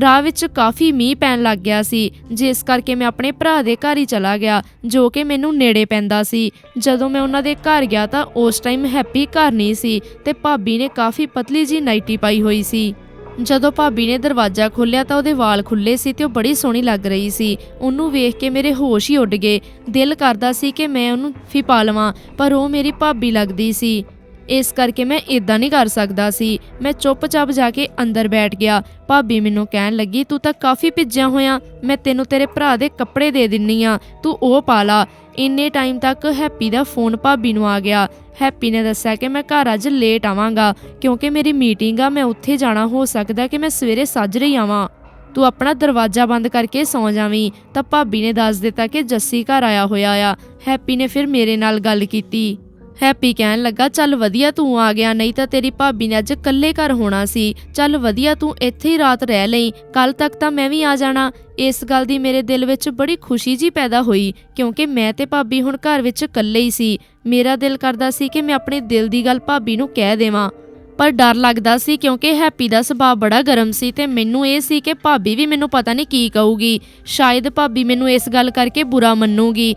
ਰਾਹ ਵਿੱਚ ਕਾਫੀ ਮੀਂਹ ਪੈਣ ਲੱਗ ਗਿਆ ਸੀ, ਜਿਸ ਕਰਕੇ ਮੈਂ ਆਪਣੇ ਭਰਾ ਦੇ ਘਰ ਹੀ ਚਲਾ ਗਿਆ, ਜੋ ਕਿ ਮੈਨੂੰ ਨੇੜੇ ਪੈਂਦਾ ਸੀ। ਜਦੋਂ ਮੈਂ ਉਹਨਾਂ ਦੇ ਘਰ ਗਿਆ ਤਾਂ ਉਸ ਟਾਈਮ ਹੈਪੀ ਘਰ ਨਹੀਂ ਸੀ ਤੇ ਭਾਬੀ ਨੇ ਕਾਫੀ ਪਤਲੀ ਜੀ ਨਾਈਟੀ ਪਾਈ ਹੋਈ ਸੀ। ਜਦੋਂ ਭਾਬੀ ਨੇ ਦਰਵਾਜ਼ਾ ਖੋਲ੍ਹਿਆ ਤਾਂ ਉਹਦੇ ਵਾਲ ਖੁੱਲੇ ਸੀ ਤੇ ਉਹ ਬੜੀ ਸੋਹਣੀ ਲੱਗ ਰਹੀ ਸੀ। ਉਹਨੂੰ ਵੇਖ ਕੇ ਮੇਰੇ ਹੋਸ਼ ਹੀ ਉੱਡ ਗਏ। ਦਿਲ ਕਰਦਾ ਸੀ ਕਿ ਮੈਂ ਉਹਨੂੰ ਫਿਪਾ ਲਵਾਂ, ਪਰ ਉਹ ਮੇਰੀ ਭਾਬੀ ਲੱਗਦੀ ਸੀ। ਇਸ ਕਰਕੇ ਮੈਂ ਇਦਾਂ ਨਹੀਂ ਕਰ ਸਕਦਾ ਸੀ। ਮੈਂ ਚੁੱਪਚਾਪ ਜਾ ਕੇ ਅੰਦਰ ਬੈਠ ਗਿਆ। ਭਾਬੀ ਮੈਨੂੰ ਕਹਿਣ ਲੱਗੀ, ਤੂੰ ਤਾਂ ਕਾਫੀ ਭਿੱਜਿਆ ਹੋਇਆ। ਮੈਂ ਤੈਨੂੰ ਤੇਰੇ ਭਰਾ ਦੇ ਕੱਪੜੇ ਦੇ ਦਿੰਨੀ ਆ। ਤੂੰ ਉਹ ਪਾ ਲਾ। ਇੰਨੇ ਟਾਈਮ ਤੱਕ ਹੈਪੀ ਦਾ ਫੋਨ ਭਾਬੀ ਨੂੰ ਆ ਗਿਆ। ਹੈਪੀ ਨੇ ਦੱਸਿਆ ਕਿ ਮੈਂ ਘਰ ਅੱਜ ਲੇਟ ਆਵਾਂਗਾ, ਕਿਉਂਕਿ ਮੇਰੀ ਮੀਟਿੰਗ ਆ, ਮੈਂ ਉੱਥੇ ਜਾਣਾ ਹੋ ਸਕਦਾ ਕਿ ਮੈਂ ਸਵੇਰੇ ਸੱਜ ਰਹੀ ਆਵਾਂ। ਤੂੰ ਆਪਣਾ ਦਰਵਾਜ਼ਾ ਬੰਦ ਕਰਕੇ ਸੌਂ ਜਾਵੀਂ। ਤਾਂ ਭਾਬੀ ਨੇ ਦੱਸ ਦਿੱਤਾ ਕਿ ਜੱਸੀ ਘਰ ਆਇਆ ਹੋਇਆ ਆ। ਹੈਪੀ ਨੇ ਫਿਰ ਮੇਰੇ ਨਾਲ ਗੱਲ ਕੀਤੀ। ਹੈਪੀ ਕਹਿਣ ਲੱਗਾ, ਚੱਲ ਵਧੀਆ ਤੂੰ ਆ ਗਿਆ, ਨਹੀਂ ਤਾਂ ਤੇਰੀ ਭਾਬੀ ਨੇ ਅੱਜ ਇਕੱਲੇ ਘਰ ਹੋਣਾ ਸੀ। ਚੱਲ ਵਧੀਆ ਤੂੰ ਇੱਥੇ ਹੀ ਰਾਤ ਰਹਿ ਲਈ ਕੱਲ ਤੱਕ ਤਾਂ ਮੈਂ ਵੀ ਆ ਜਾਣਾ। ਇਸ ਗੱਲ ਦੀ ਮੇਰੇ ਦਿਲ ਵਿੱਚ ਬੜੀ ਖੁਸ਼ੀ ਜੀ ਪੈਦਾ ਹੋਈ, ਕਿਉਂਕਿ ਮੈਂ ਤੇ ਭਾਬੀ ਹੁਣ ਘਰ ਵਿੱਚ ਇਕੱਲੇ ਹੀ ਸੀ। ਮੇਰਾ ਦਿਲ ਕਰਦਾ ਸੀ ਕਿ ਮੈਂ ਆਪਣੇ ਦਿਲ ਦੀ ਗੱਲ ਭਾਬੀ ਨੂੰ ਕਹਿ ਦੇਵਾਂ। ਪਰ ਡਰ ਲੱਗਦਾ ਸੀ ਕਿਉਂਕਿ ਹੈਪੀ ਦਾ ਸੁਭਾਅ ਬੜਾ ਗਰਮ ਸੀ ਤੇ ਮੈਨੂੰ ਇਹ ਸੀ ਕਿ ਭਾਬੀ ਵੀ ਮੈਨੂੰ ਪਤਾ ਨਹੀਂ ਕੀ ਕਹੂਗੀ। ਸ਼ਾਇਦ ਭਾਬੀ ਮੈਨੂੰ ਇਸ ਗੱਲ ਕਰਕੇ ਬੁਰਾ ਮੰਨੂਗੀ।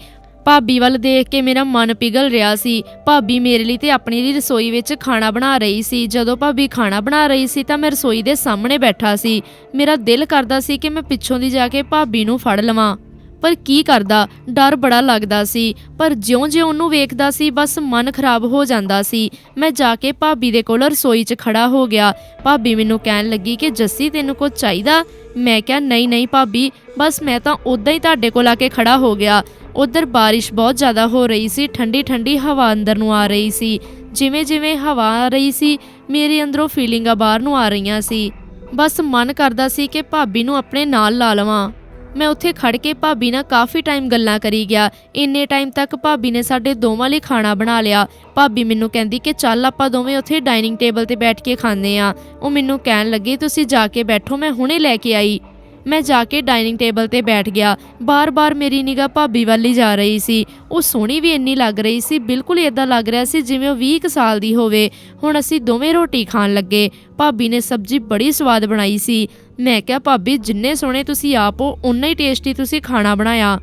ਭਾਬੀ ਵੱਲ ਦੇਖ ਕੇ ਮੇਰਾ ਮਨ ਪਿਘਲ ਰਿਹਾ ਸੀ। ਭਾਬੀ ਮੇਰੇ ਲਈ ਤੇ ਆਪਣੀ ਲਈ ਰਸੋਈ ਵਿੱਚ ਖਾਣਾ ਬਣਾ ਰਹੀ ਸੀ। ਜਦੋਂ ਭਾਬੀ ਖਾਣਾ ਬਣਾ ਰਹੀ ਸੀ ਤਾਂ ਮੈਂ ਰਸੋਈ ਦੇ ਸਾਹਮਣੇ ਬੈਠਾ ਸੀ। ਮੇਰਾ ਦਿਲ ਕਰਦਾ ਸੀ ਕਿ ਮੈਂ ਪਿੱਛੋਂ ਦੀ ਜਾ ਕੇ ਭਾਬੀ ਨੂੰ ਫੜ ਲਵਾਂ। ਪਰ ਕੀ ਕਰਦਾ? ਡਰ ਬੜਾ ਲੱਗਦਾ ਸੀ। ਪਰ ਜਿਉਂ-ਜਿਉਂ ਉਹਨੂੰ ਵੇਖਦਾ ਸੀ, ਬਸ ਮਨ ਖਰਾਬ ਹੋ ਜਾਂਦਾ ਸੀ। ਮੈਂ ਜਾ ਕੇ ਭਾਬੀ ਦੇ ਕੋਲ ਰਸੋਈ 'ਚ ਖੜਾ ਹੋ ਗਿਆ। ਭਾਬੀ ਮੈਨੂੰ ਕਹਿਣ ਲੱਗੀ ਕਿ, ਜੱਸੀ, ਤੈਨੂੰ ਕੁਝ ਚਾਹੀਦਾ? ਮੈਂ ਕਿਹਾ, ਨਹੀਂ ਨਹੀਂ ਭਾਬੀ, ਬਸ ਮੈਂ ਤਾਂ ਉਦਾਂ ਹੀ ਤੁਹਾਡੇ ਕੋਲ ਆ ਕੇ ਖੜਾ ਹੋ ਗਿਆ। ਉਧਰ ਬਾਰਿਸ਼ ਬਹੁਤ ਜ਼ਿਆਦਾ ਹੋ ਰਹੀ ਸੀ ਠੰਡੀ ਠੰਡੀ ਹਵਾ ਅੰਦਰ ਨੂੰ ਆ ਰਹੀ ਸੀ। ਜਿਵੇਂ ਜਿਵੇਂ ਹਵਾ ਆ ਰਹੀ ਸੀ, ਮੇਰੇ ਅੰਦਰੋਂ ਫੀਲਿੰਗਾਂ ਬਾਹਰ ਨੂੰ ਆ ਰਹੀਆਂ ਸੀ। ਬਸ ਮਨ ਕਰਦਾ ਸੀ ਕਿ ਭਾਬੀ ਨੂੰ ਆਪਣੇ ਨਾਲ ਲਾ ਲਵਾਂ। ਮੈਂ ਉੱਥੇ ਖੜ ਕੇ ਭਾਬੀ ਨਾਲ ਕਾਫੀ ਟਾਈਮ ਗੱਲਾਂ ਕਰੀ ਗਿਆ। ਇੰਨੇ ਟਾਈਮ ਤੱਕ ਭਾਬੀ ਨੇ ਸਾਡੇ ਦੋਵਾਂ ਲਈ ਖਾਣਾ ਬਣਾ ਲਿਆ। ਭਾਬੀ ਮੈਨੂੰ ਕਹਿੰਦੀ ਕਿ ਚੱਲ ਆਪਾਂ ਦੋਵੇਂ ਉੱਥੇ ਡਾਈਨਿੰਗ ਟੇਬਲ ਤੇ ਬੈਠ ਕੇ ਖਾਂਦੇ ਆ ਉਹ ਮੈਨੂੰ ਕਹਿਣ ਲੱਗੀ, ਤੁਸੀਂ ਜਾ ਕੇ ਬੈਠੋ, ਮੈਂ ਹੁਣੇ ਲੈ ਕੇ ਆਈ। ਮੈਂ ਜਾ ਕੇ ਡਾਈਨਿੰਗ ਟੇਬਲ ਤੇ ਬੈਠ ਗਿਆ। ਬਾਰ-ਬਾਰ ਮੇਰੀ ਨਿਗਾਹ ਭਾਬੀ ਵੱਲ ਹੀ ਜਾ ਰਹੀ ਸੀ। ਉਹ ਸੋਹਣੀ ਵੀ ਇੰਨੀ ਲੱਗ ਰਹੀ ਸੀ, ਬਿਲਕੁਲ ਇਦਾਂ ਲੱਗ ਰਿਹਾ ਸੀ ਜਿਵੇਂ ਉਹ 20 ਕੁ ਸਾਲ ਦੀ ਹੋਵੇ। ਹੁਣ ਅਸੀਂ ਦੋਵੇਂ ਰੋਟੀ ਖਾਣ ਲੱਗੇ। ਭਾਬੀ ਨੇ ਸਬਜ਼ੀ ਬੜੀ ਸਵਾਦ ਬਣਾਈ ਸੀ। ਮੈਂ ਕਿਹਾ, ਭਾਬੀ, ਜਿੰਨੇ ਸੋਹਣੇ ਤੁਸੀਂ ਆਪ ਹੋ ਉਨਾ ਹੀ ਟੇਸਟੀ ਤੁਸੀਂ ਖਾਣਾ ਬਣਾਇਆ।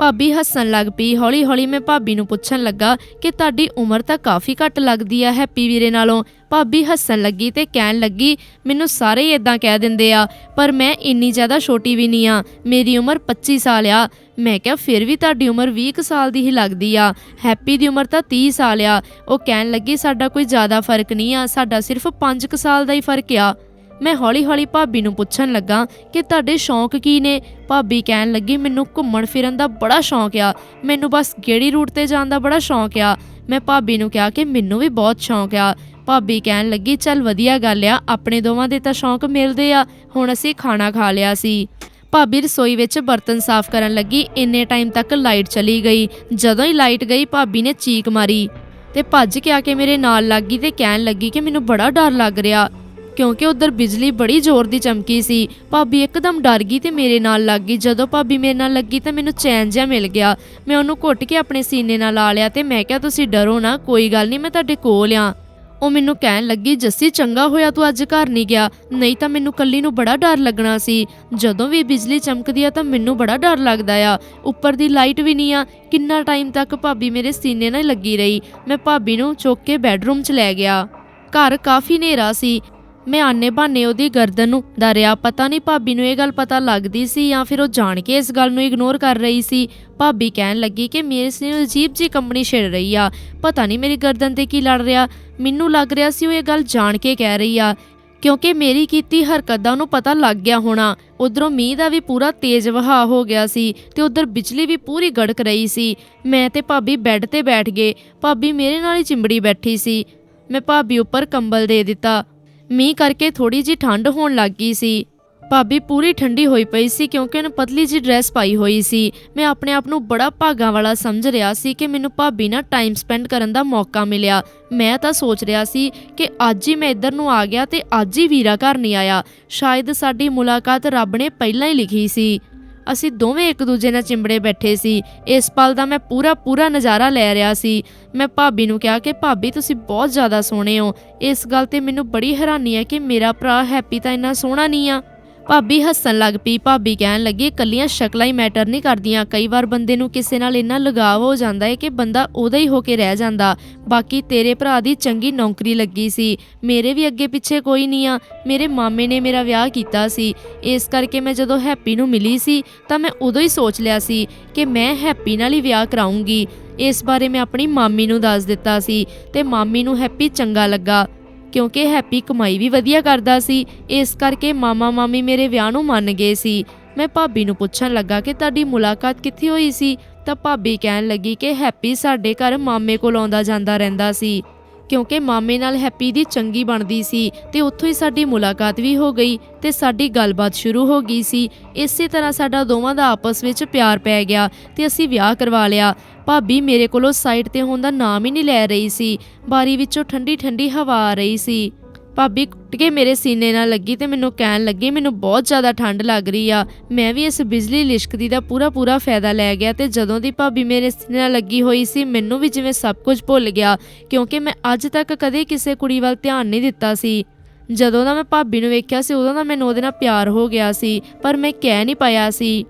ਭਾਬੀ ਹੱਸਣ ਲੱਗ ਪਈ। ਹੌਲੀ ਹੌਲੀ ਮੈਂ ਭਾਬੀ ਨੂੰ ਪੁੱਛਣ ਲੱਗਾ ਕਿ ਤੁਹਾਡੀ ਉਮਰ ਤਾਂ ਕਾਫੀ ਘੱਟ ਲੱਗਦੀ ਆ, ਹੈਪੀ ਵੀਰੇ ਨਾਲੋਂ। ਭਾਬੀ ਹੱਸਣ ਲੱਗੀ ਤੇ ਕਹਿਣ ਲੱਗੀ, ਮੈਨੂੰ ਸਾਰੇ ਹੀ ਇਦਾਂ ਕਹਿ ਦਿੰਦੇ ਆ, ਪਰ ਮੈਂ ਇੰਨੀ ਜ਼ਿਆਦਾ ਛੋਟੀ ਵੀ ਨਹੀਂ ਆ, ਮੇਰੀ ਉਮਰ 25 ਸਾਲ ਆ। ਮੈਂ ਕਿਹਾ, ਫਿਰ ਵੀ ਤੁਹਾਡੀ ਉਮਰ 20 ਕੁ ਸਾਲ ਦੀ ਹੀ ਲੱਗਦੀ ਆ। ਹੈਪੀ ਦੀ ਉਮਰ ਤਾਂ 30 ਸਾਲ ਆ। ਉਹ ਕਹਿਣ ਲੱਗੀ, ਸਾਡਾ ਕੋਈ ਜ਼ਿਆਦਾ ਫ਼ਰਕ ਨਹੀਂ ਆ, ਸਾਡਾ ਸਿਰਫ 5 ਕੁ ਸਾਲ ਦਾ ਹੀ ਫ਼ਰਕ ਆ। ਮੈਂ ਹੌਲੀ-ਹੌਲੀ ਭਾਬੀ ਨੂੰ ਪੁੱਛਣ ਲੱਗਾ ਕਿ ਤੁਹਾਡੇ ਸ਼ੌਂਕ ਕੀ ਨੇ? ਭਾਬੀ ਕਹਿਣ ਲੱਗੀ, ਮੈਨੂੰ ਘੁੰਮਣ ਫਿਰਨ ਦਾ ਬੜਾ ਸ਼ੌਂਕ ਆ। ਮੈਨੂੰ ਬਸ ਗੇੜੀ ਰੂਟ ਤੇ ਜਾਣ ਦਾ ਬੜਾ ਸ਼ੌਂਕ ਆ। ਮੈਂ ਭਾਬੀ ਨੂੰ ਕਿਹਾ ਕਿ ਮੈਨੂੰ ਵੀ ਬਹੁਤ ਸ਼ੌਂਕ ਆ। ਭਾਬੀ ਕਹਿਣ ਲੱਗੀ, ਚੱਲ ਵਧੀਆ ਗੱਲ ਆ, ਆਪਣੇ ਦੋਵਾਂ ਦੇ ਤਾਂ ਸ਼ੌਂਕ ਮਿਲਦੇ ਆ। ਹੁਣ ਅਸੀਂ ਖਾਣਾ ਖਾ ਲਿਆ ਸੀ। ਭਾਬੀ ਰਸੋਈ ਵਿੱਚ ਬਰਤਨ ਸਾਫ਼ ਕਰਨ ਲੱਗੀ, ਇੰਨੇ ਟਾਈਮ ਤੱਕ ਲਾਈਟ ਚਲੀ ਗਈ। ਜਦੋਂ ਹੀ ਲਾਈਟ ਗਈ, ਭਾਬੀ ਨੇ ਚੀਕ ਮਾਰੀ ਤੇ ਭੱਜ ਕੇ ਆ ਕੇ ਮੇਰੇ ਨਾਲ ਲੱਗ ਗਈ ਤੇ ਕਹਿਣ ਲੱਗੀ ਕਿ ਮੈਨੂੰ ਬੜਾ ਡਰ ਲੱਗ ਰਿਹਾ। ਕਿਉਂਕਿ ਉਧਰ ਬਿਜਲੀ ਬੜੀ ਜ਼ੋਰ ਦੀ ਚਮਕੀ ਸੀ। ਭਾਬੀ ਇੱਕਦਮ ਡਰ ਗਈ ਤੇ ਮੇਰੇ ਨਾਲ ਲੱਗ ਗਈ। ਜਦੋਂ ਭਾਬੀ ਮੇਰੇ ਨਾਲ ਲੱਗੀ ਤਾਂ ਮੈਨੂੰ ਚੈਨ ਜਿਹਾ ਮਿਲ ਗਿਆ। ਮੈਂ ਉਹਨੂੰ ਘੁੱਟ ਕੇ ਆਪਣੇ ਸੀਨੇ ਨਾਲ ਲਾ ਲਿਆ ਤੇ ਮੈਂ ਕਿਹਾ, ਤੁਸੀਂ ਡਰੋ ਨਾ, ਕੋਈ ਗੱਲ ਨਹੀਂ, ਮੈਂ ਤੁਹਾਡੇ ਕੋਲ ਆ। ਉਹ ਮੈਨੂੰ ਕਹਿਣ ਲੱਗੀ, ਜੱਸੀ, ਚੰਗਾ ਹੋਇਆ ਤੂੰ ਅੱਜ ਘਰ ਨਹੀਂ ਗਿਆ। ਨਹੀਂ ਤਾਂ ਮੈਨੂੰ ਕੱਲੀ ਨੂੰ ਬੜਾ ਡਰ ਲੱਗਣਾ ਸੀ। ਜਦੋਂ ਵੀ ਬਿਜਲੀ ਚਮਕਦੀ ਆ ਤਾਂ ਮੈਨੂੰ ਬੜਾ ਡਰ ਲੱਗਦਾ ਆ। ਉੱਪਰ ਦੀ ਲਾਈਟ ਵੀ ਨਹੀਂ ਆ। ਕਿੰਨਾ ਟਾਈਮ ਤੱਕ ਭਾਬੀ ਮੇਰੇ ਸੀਨੇ ਨਾਲ ਲੱਗੀ ਰਹੀ। ਮੈਂ ਭਾਬੀ ਨੂੰ ਚੁੱਕ ਕੇ ਬੈੱਡਰੂਮ 'ਚ ਲੈ ਗਿਆ। ਘਰ ਕਾਫੀ ਹਨੇਰਾ ਸੀ। ਮੈਂ ਆਨੇ ਬਾਨੇ ਉਹਦੀ ਗਰਦਨ ਨੂੰ ਦਰਿਆ ਪਤਾ ਨਹੀਂ ਭਾਬੀ ਨੂੰ ਇਹ ਗੱਲ ਪਤਾ ਲੱਗਦੀ ਸੀ ਜਾਂ ਫਿਰ ਉਹ ਜਾਣ ਕੇ ਇਸ ਗੱਲ ਨੂੰ ਇਗਨੋਰ ਕਰ ਰਹੀ ਸੀ। ਭਾਬੀ ਕਹਿਣ ਲੱਗੀ ਕਿ ਮੇਰੇ ਸਿਰ ਅਜੀਬ ਜੀ ਕੰਪਨੀ ਛਿੜ ਰਹੀ ਆ, ਪਤਾ ਨਹੀਂ ਮੇਰੀ ਗਰਦਨ ਤੇ ਕੀ ਲੜ ਰਿਹਾ, ਮੈਨੂੰ ਲੱਗ ਰਿਹਾ ਸੀ ਉਹ ਇਹ ਗੱਲ ਜਾਣ ਕੇ ਕਹਿ ਰਹੀ ਆ, ਕਿਉਂਕਿ ਮੇਰੀ ਕੀਤੀ ਹਰਕਤ ਦਾ ਉਹਨੂੰ ਪਤਾ ਲੱਗ ਗਿਆ ਹੋਣਾ। ਉਧਰੋਂ ਮੀਂਹ ਦਾ ਵੀ ਪੂਰਾ ਤੇਜ਼ ਵਹਾਅ ਹੋ ਗਿਆ ਸੀ ਤੇ ਉਧਰ ਬਿਜਲੀ ਵੀ ਪੂਰੀ ਗੜਕ ਰਹੀ ਸੀ। ਮੈਂ ਤੇ ਭਾਬੀ ਬੈੱਡ ਤੇ ਬੈਠ ਗਏ, ਭਾਬੀ ਮੇਰੇ ਨਾਲ ਹੀ ਚਿੰਬੜੀ ਬੈਠੀ ਸੀ। ਮੈਂ ਭਾਬੀ ਉੱਪਰ ਕੰਬਲ ਦੇ ਦਿੱਤਾ। ਮੀਂਹ ਕਰਕੇ ਥੋੜੀ ਜੀ ਠੰਡ ਹੋਣ ਲੱਗ ਗਈ ਸੀ। ਭਾਬੀ ਪੂਰੀ ਠੰਡੀ ਹੋਈ ਪਈ ਸੀ ਕਿਉਂਕਿ ਉਹਨੇ ਪਤਲੀ ਜੀ ਡਰੈਸ ਪਾਈ ਹੋਈ ਸੀ। ਮੈਂ ਆਪਣੇ ਆਪ ਨੂੰ ਬੜਾ ਭਾਗਾਂ ਵਾਲਾ ਸਮਝ ਰਿਹਾ ਸੀ ਕਿ ਮੈਨੂੰ ਭਾਬੀ ਨਾਲ ਟਾਈਮ ਸਪੈਂਡ ਕਰਨ ਦਾ ਮੌਕਾ ਮਿਲਿਆ। ਮੈਂ ਤਾਂ ਸੋਚ ਰਿਹਾ ਸੀ ਕਿ ਅੱਜ ਹੀ ਮੈਂ ਇੱਧਰ ਨੂੰ ਆ ਗਿਆ ਤੇ ਅੱਜ ਹੀ ਵੀਰਾ ਘਰ ਨਹੀਂ ਆਇਆ। ਸ਼ਾਇਦ ਸਾਡੀ ਮੁਲਾਕਾਤ ਰੱਬ ਨੇ ਪਹਿਲਾਂ ਹੀ ਲਿਖੀ ਸੀ। ਅਸੀਂ ਦੋਵੇਂ ਇੱਕ ਦੂਜੇ ਨਾਲ ਚਿੰਬੜੇ ਬੈਠੇ ਸੀ। ਇਸ ਪਲ ਦਾ ਮੈਂ ਪੂਰਾ ਪੂਰਾ ਨਜ਼ਾਰਾ ਲੈ ਰਿਹਾ ਸੀ। ਮੈਂ ਭਾਬੀ ਨੂੰ ਕਿਹਾ ਕਿ ਭਾਬੀ, ਤੁਸੀਂ ਬਹੁਤ ਜ਼ਿਆਦਾ ਸੋਹਣੇ ਹੋ। ਇਸ ਗੱਲ ਤੇ ਮੈਨੂੰ ਬੜੀ ਹੈਰਾਨੀ ਹੈ ਕਿ ਮੇਰਾ ਭਰਾ ਹੈਪੀ ਤਾਂ ਇੰਨਾ ਸੋਹਣਾ ਨਹੀਂ ਆ। ਭਾਬੀ ਹੱਸਣ ਲੱਗ ਪਈ। ਭਾਬੀ ਕਹਿਣ ਲੱਗੀ ਕੱਲੀਆਂ ਸ਼ਕਲਾਂ ਹੀ ਮੈਟਰ ਨਹੀਂ ਕਰਦੀਆਂ। ਕਈ ਵਾਰ ਬੰਦੇ ਨੂੰ ਕਿਸੇ ਨਾਲ ਇੰਨਾ ਲਗਾਵ ਹੋ ਜਾਂਦਾ ਹੈ ਕਿ ਬੰਦਾ ਉਹਦਾ ਹੀ ਹੋ ਕੇ ਰਹਿ ਜਾਂਦਾ। ਬਾਕੀ ਤੇਰੇ ਭਰਾ ਦੀ ਚੰਗੀ ਨੌਕਰੀ ਲੱਗੀ ਸੀ। ਮੇਰੇ ਵੀ ਅੱਗੇ ਪਿੱਛੇ ਕੋਈ ਨਹੀਂ ਆ। ਮੇਰੇ ਮਾਮੇ ਨੇ ਮੇਰਾ ਵਿਆਹ ਕੀਤਾ ਸੀ। ਇਸ ਕਰਕੇ ਮੈਂ ਜਦੋਂ ਹੈਪੀ ਨੂੰ ਮਿਲੀ ਸੀ, ਤਾਂ ਮੈਂ ਉਦੋਂ ਹੀ ਸੋਚ ਲਿਆ ਸੀ ਕਿ ਮੈਂ ਹੈਪੀ ਨਾਲ ਹੀ ਵਿਆਹ ਕਰਾਉਂਗੀ ਇਸ ਬਾਰੇ ਮੈਂ ਆਪਣੀ ਮਾਮੀ ਨੂੰ ਦੱਸ ਦਿੱਤਾ ਸੀ ਤੇ ਮਾਮੀ ਨੂੰ ਹੈਪੀ ਚੰਗਾ ਲੱਗਾ। ਕਿਉਂਕਿ ਹੈਪੀ ਕਮਾਈ ਵੀ ਵਧੀਆ ਕਰਦਾ ਸੀ। ਇਸ ਕਰਕੇ ਮਾਮਾ ਮਾਮੀ ਮੇਰੇ ਵਿਆਹ ਨੂੰ ਮੰਨ ਗਏ ਸੀ। ਮੈਂ ਭਾਬੀ ਨੂੰ ਪੁੱਛਣ ਲੱਗਾ ਕਿ ਤੁਹਾਡੀ ਮੁਲਾਕਾਤ ਕਿੱਥੇ ਹੋਈ ਸੀ? ਤਾਂ ਭਾਬੀ ਕਹਿਣ ਲੱਗੀ ਕਿ ਹੈਪੀ ਸਾਡੇ ਘਰ ਮਾਮੇ ਕੋਲ ਆਉਂਦਾ ਜਾਂਦਾ ਰਹਿੰਦਾ ਸੀ। ਕਿਉਂਕਿ ਮਾਮੇ ਨਾਲ ਹੈਪੀ ਦੀ ਚੰਗੀ ਬਣਦੀ ਸੀ ਤੇ ਉੱਥੋਂ ਹੀ ਸਾਡੀ ਮੁਲਾਕਾਤ ਵੀ ਹੋ ਗਈ ਤੇ ਸਾਡੀ ਗੱਲਬਾਤ ਸ਼ੁਰੂ ਹੋ ਗਈ ਸੀ। ਇਸੇ ਤਰ੍ਹਾਂ ਸਾਡਾ ਦੋਵਾਂ ਦਾ ਆਪਸ ਵਿੱਚ ਪਿਆਰ ਪੈ ਗਿਆ ਤੇ ਅਸੀਂ ਵਿਆਹ ਕਰਵਾ ਲਿਆ। ਭਾਬੀ ਮੇਰੇ ਕੋਲੋਂ ਸਾਈਡ ਤੇ ਹੋਣ ਦਾ ਨਾਮ ਹੀ ਨਹੀਂ ਲੈ ਰਹੀ ਸੀ। ਬਾਰੀ ਵਿੱਚੋਂ ਠੰਡੀ ਠੰਡੀ ਹਵਾ ਆ ਰਹੀ ਸੀ। ਭਾਬੀ ਕੁੱਟ ਕੇ ਮੇਰੇ ਸੀਨੇ ਨਾਲ ਲੱਗੀ ਤੇ ਮੈਨੂੰ ਕਹਿਣ ਲੱਗੀ, ਮੈਨੂੰ ਬਹੁਤ ਜ਼ਿਆਦਾ ਠੰਡ ਲੱਗ ਰਹੀ ਆ। ਮੈਂ ਵੀ ਇਸ ਬਿਜਲੀ ਲਿਸ਼ਕਦੀ ਦਾ ਪੂਰਾ ਪੂਰਾ ਫਾਇਦਾ ਲੈ ਗਿਆ ਤੇ ਜਦੋਂ ਦੀ ਭਾਬੀ ਮੇਰੇ ਸੀਨੇ ਨਾਲ ਲੱਗੀ ਹੋਈ ਸੀ, ਮੈਨੂੰ ਵੀ ਜਿਵੇਂ ਸਭ ਕੁਝ ਭੁੱਲ ਗਿਆ, ਕਿਉਂਕਿ ਮੈਂ ਅੱਜ ਤੱਕ ਕਦੇ ਕਿਸੇ ਕੁੜੀ ਵੱਲ ਧਿਆਨ ਨਹੀਂ ਦਿੱਤਾ ਸੀ। ਜਦੋਂ ਦਾ ਮੈਂ ਭਾਬੀ ਨੂੰ ਵੇਖਿਆ ਸੀ, ਉਦੋਂ ਦਾ ਮੈਨੂੰ ਉਹਦੇ ਨਾਲ ਪਿਆਰ ਹੋ ਗਿਆ ਸੀ, ਪਰ ਮੈਂ ਕਹਿ ਨਹੀਂ ਪਾਇਆ ਸੀ।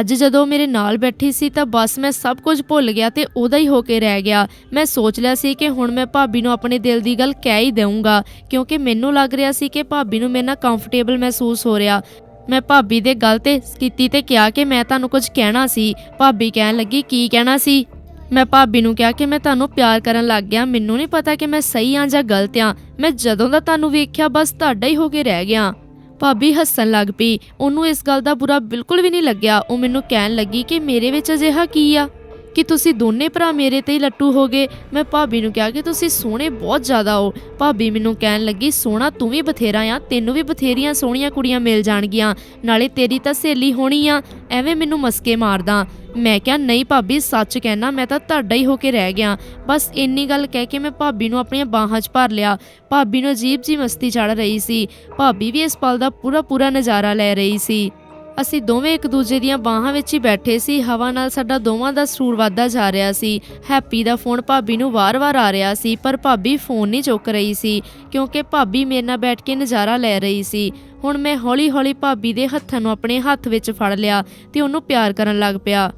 ਅੱਜ ਜਦੋਂ ਮੇਰੇ ਨਾਲ ਬੈਠੀ ਸੀ ਤਾਂ ਬਸ ਮੈਂ ਸਭ ਕੁਝ ਭੁੱਲ ਗਿਆ ਤੇ ਉਹਦਾ ਹੀ ਹੋ ਕੇ ਰਹਿ ਗਿਆ। ਮੈਂ ਸੋਚ ਲਿਆ ਸੀ ਕਿ ਹੁਣ ਮੈਂ ਭਾਬੀ ਨੂੰ ਆਪਣੇ ਦਿਲ ਦੀ ਗੱਲ ਕਹਿ ਹੀ ਦੇਵਾਂਗਾ ਕਿਉਂਕਿ ਮੈਨੂੰ ਲੱਗ ਰਿਹਾ ਸੀ ਕਿ ਭਾਬੀ ਨੂੰ ਮੇਰੇ ਨਾਲ ਕੰਫਰਟੇਬਲ ਮਹਿਸੂਸ ਹੋ ਰਿਹਾ। ਮੈਂ ਭਾਬੀ ਦੇ ਗੱਲ ਤੇ ਕੀਤੀ ਤੇ ਕਿਹਾ ਕਿ ਮੈਂ ਤੁਹਾਨੂੰ ਕੁਝ ਕਹਿਣਾ ਸੀ। ਭਾਬੀ ਕਹਿਣ ਲੱਗੀ, ਕੀ ਕਹਿਣਾ ਸੀ? ਮੈਂ ਭਾਬੀ ਨੂੰ ਕਿਹਾ ਕਿ ਮੈਂ ਤੁਹਾਨੂੰ ਪਿਆਰ ਕਰਨ ਲੱਗ ਗਿਆ। ਮੈਨੂੰ ਨਹੀਂ ਪਤਾ ਕਿ ਮੈਂ ਸਹੀ ਆ ਜਾਂ ਗਲਤ ਆ। ਮੈਂ ਜਦੋਂ ਦਾ ਤੁਹਾਨੂੰ ਵੇਖਿਆ, ਬਸ ਤੁਹਾਡਾ ਹੀ ਹੋ ਕੇ ਰਹਿ ਗਿਆ। ਭਾਬੀ ਹੱਸਣ ਲੱਗ ਪਈ। ਉਹਨੂੰ ਇਸ ਗੱਲ ਦਾ ਬੁਰਾ ਬਿਲਕੁਲ ਵੀ ਨਹੀਂ ਲੱਗਿਆ। ਉਹ ਮੈਨੂੰ ਕਹਿਣ ਲੱਗੀ ਕਿ ਮੇਰੇ ਵਿੱਚ ਅਜਿਹਾ ਕੀ ਆ? ਕਿ ਤੁਸੀਂ ਦੋਨੇ ਭਰਾ ਮੇਰੇ ਤੇ ਹੀ ਲੱਟੂ ਹੋ ਗਏ ਮੈਂ ਭਾਬੀ ਨੂੰ ਕਿਹਾ ਕਿ ਤੁਸੀਂ ਸੋਹਣੇ ਬਹੁਤ ਜ਼ਿਆਦਾ ਹੋ। ਭਾਬੀ ਮੈਨੂੰ ਕਹਿਣ ਲੱਗੀ, ਸੋਹਣਾ, ਤੂੰ ਵੀ ਬਥੇਰਾ ਆ, ਤੈਨੂੰ ਵੀ ਬਥੇਰੀਆਂ ਸੋਹਣੀਆਂ ਕੁੜੀਆਂ ਮਿਲ ਜਾਣਗੀਆਂ। ਨਾਲੇ ਤੇਰੀ ਤਾਂ ਸਹੇਲੀ ਹੋਣੀ ਆ, ਐਵੇਂ ਮੈਨੂੰ ਮਸਕੇ ਮਾਰਦਾ। ਮੈਂ ਕਿਹਾ, ਨਹੀਂ ਭਾਬੀ, ਸੱਚ ਕਹਿਣਾ, ਮੈਂ ਤਾਂ ਤੁਹਾਡਾ ਹੀ ਹੋ ਕੇ ਰਹਿ ਗਿਆ। ਬਸ ਇੰਨੀ ਗੱਲ ਕਹਿ ਕੇ ਮੈਂ ਭਾਬੀ ਨੂੰ ਆਪਣੀਆਂ ਬਾਹਾਂ 'ਚ ਭਰ ਲਿਆ। ਭਾਬੀ ਨੂੰ ਅਜੀਬ ਜੀ ਮਸਤੀ ਚੜ ਰਹੀ ਸੀ। ਭਾਬੀ ਵੀ ਇਸ ਪਲ ਦਾ ਪੂਰਾ ਪੂਰਾ ਨਜ਼ਾਰਾ ਲੈ ਰਹੀ ਸੀ। ਅਸੀਂ ਦੋਵੇਂ ਇੱਕ ਦੂਜੇ ਦੀਆਂ ਬਾਹਾਂ ਵਿੱਚ ਹੀ ਬੈਠੇ ਸੀ। ਹਵਾ ਨਾਲ ਸਾਡਾ ਦੋਵਾਂ ਦਾ ਸਰੂਰ ਵੱਧਦਾ ਜਾ ਰਿਹਾ ਸੀ। ਹੈਪੀ ਦਾ ਫੋਨ ਭਾਬੀ ਨੂੰ ਵਾਰ-ਵਾਰ ਆ ਰਿਹਾ ਸੀ, ਪਰ ਭਾਬੀ ਫੋਨ ਨਹੀਂ ਚੁੱਕ ਰਹੀ ਸੀ, ਕਿਉਂਕਿ ਭਾਬੀ ਮੇਰੇ ਨਾਲ ਬੈਠ ਕੇ ਨਜ਼ਾਰਾ ਲੈ ਰਹੀ ਸੀ। ਹੁਣ ਮੈਂ ਹੌਲੀ-ਹੌਲੀ ਭਾਬੀ ਦੇ ਹੱਥਾਂ ਨੂੰ ਆਪਣੇ ਹੱਥ ਵਿੱਚ ਫੜ ਲਿਆ ਤੇ ਉਹਨੂੰ ਪਿਆਰ ਕਰਨ ਲੱਗ ਪਿਆ।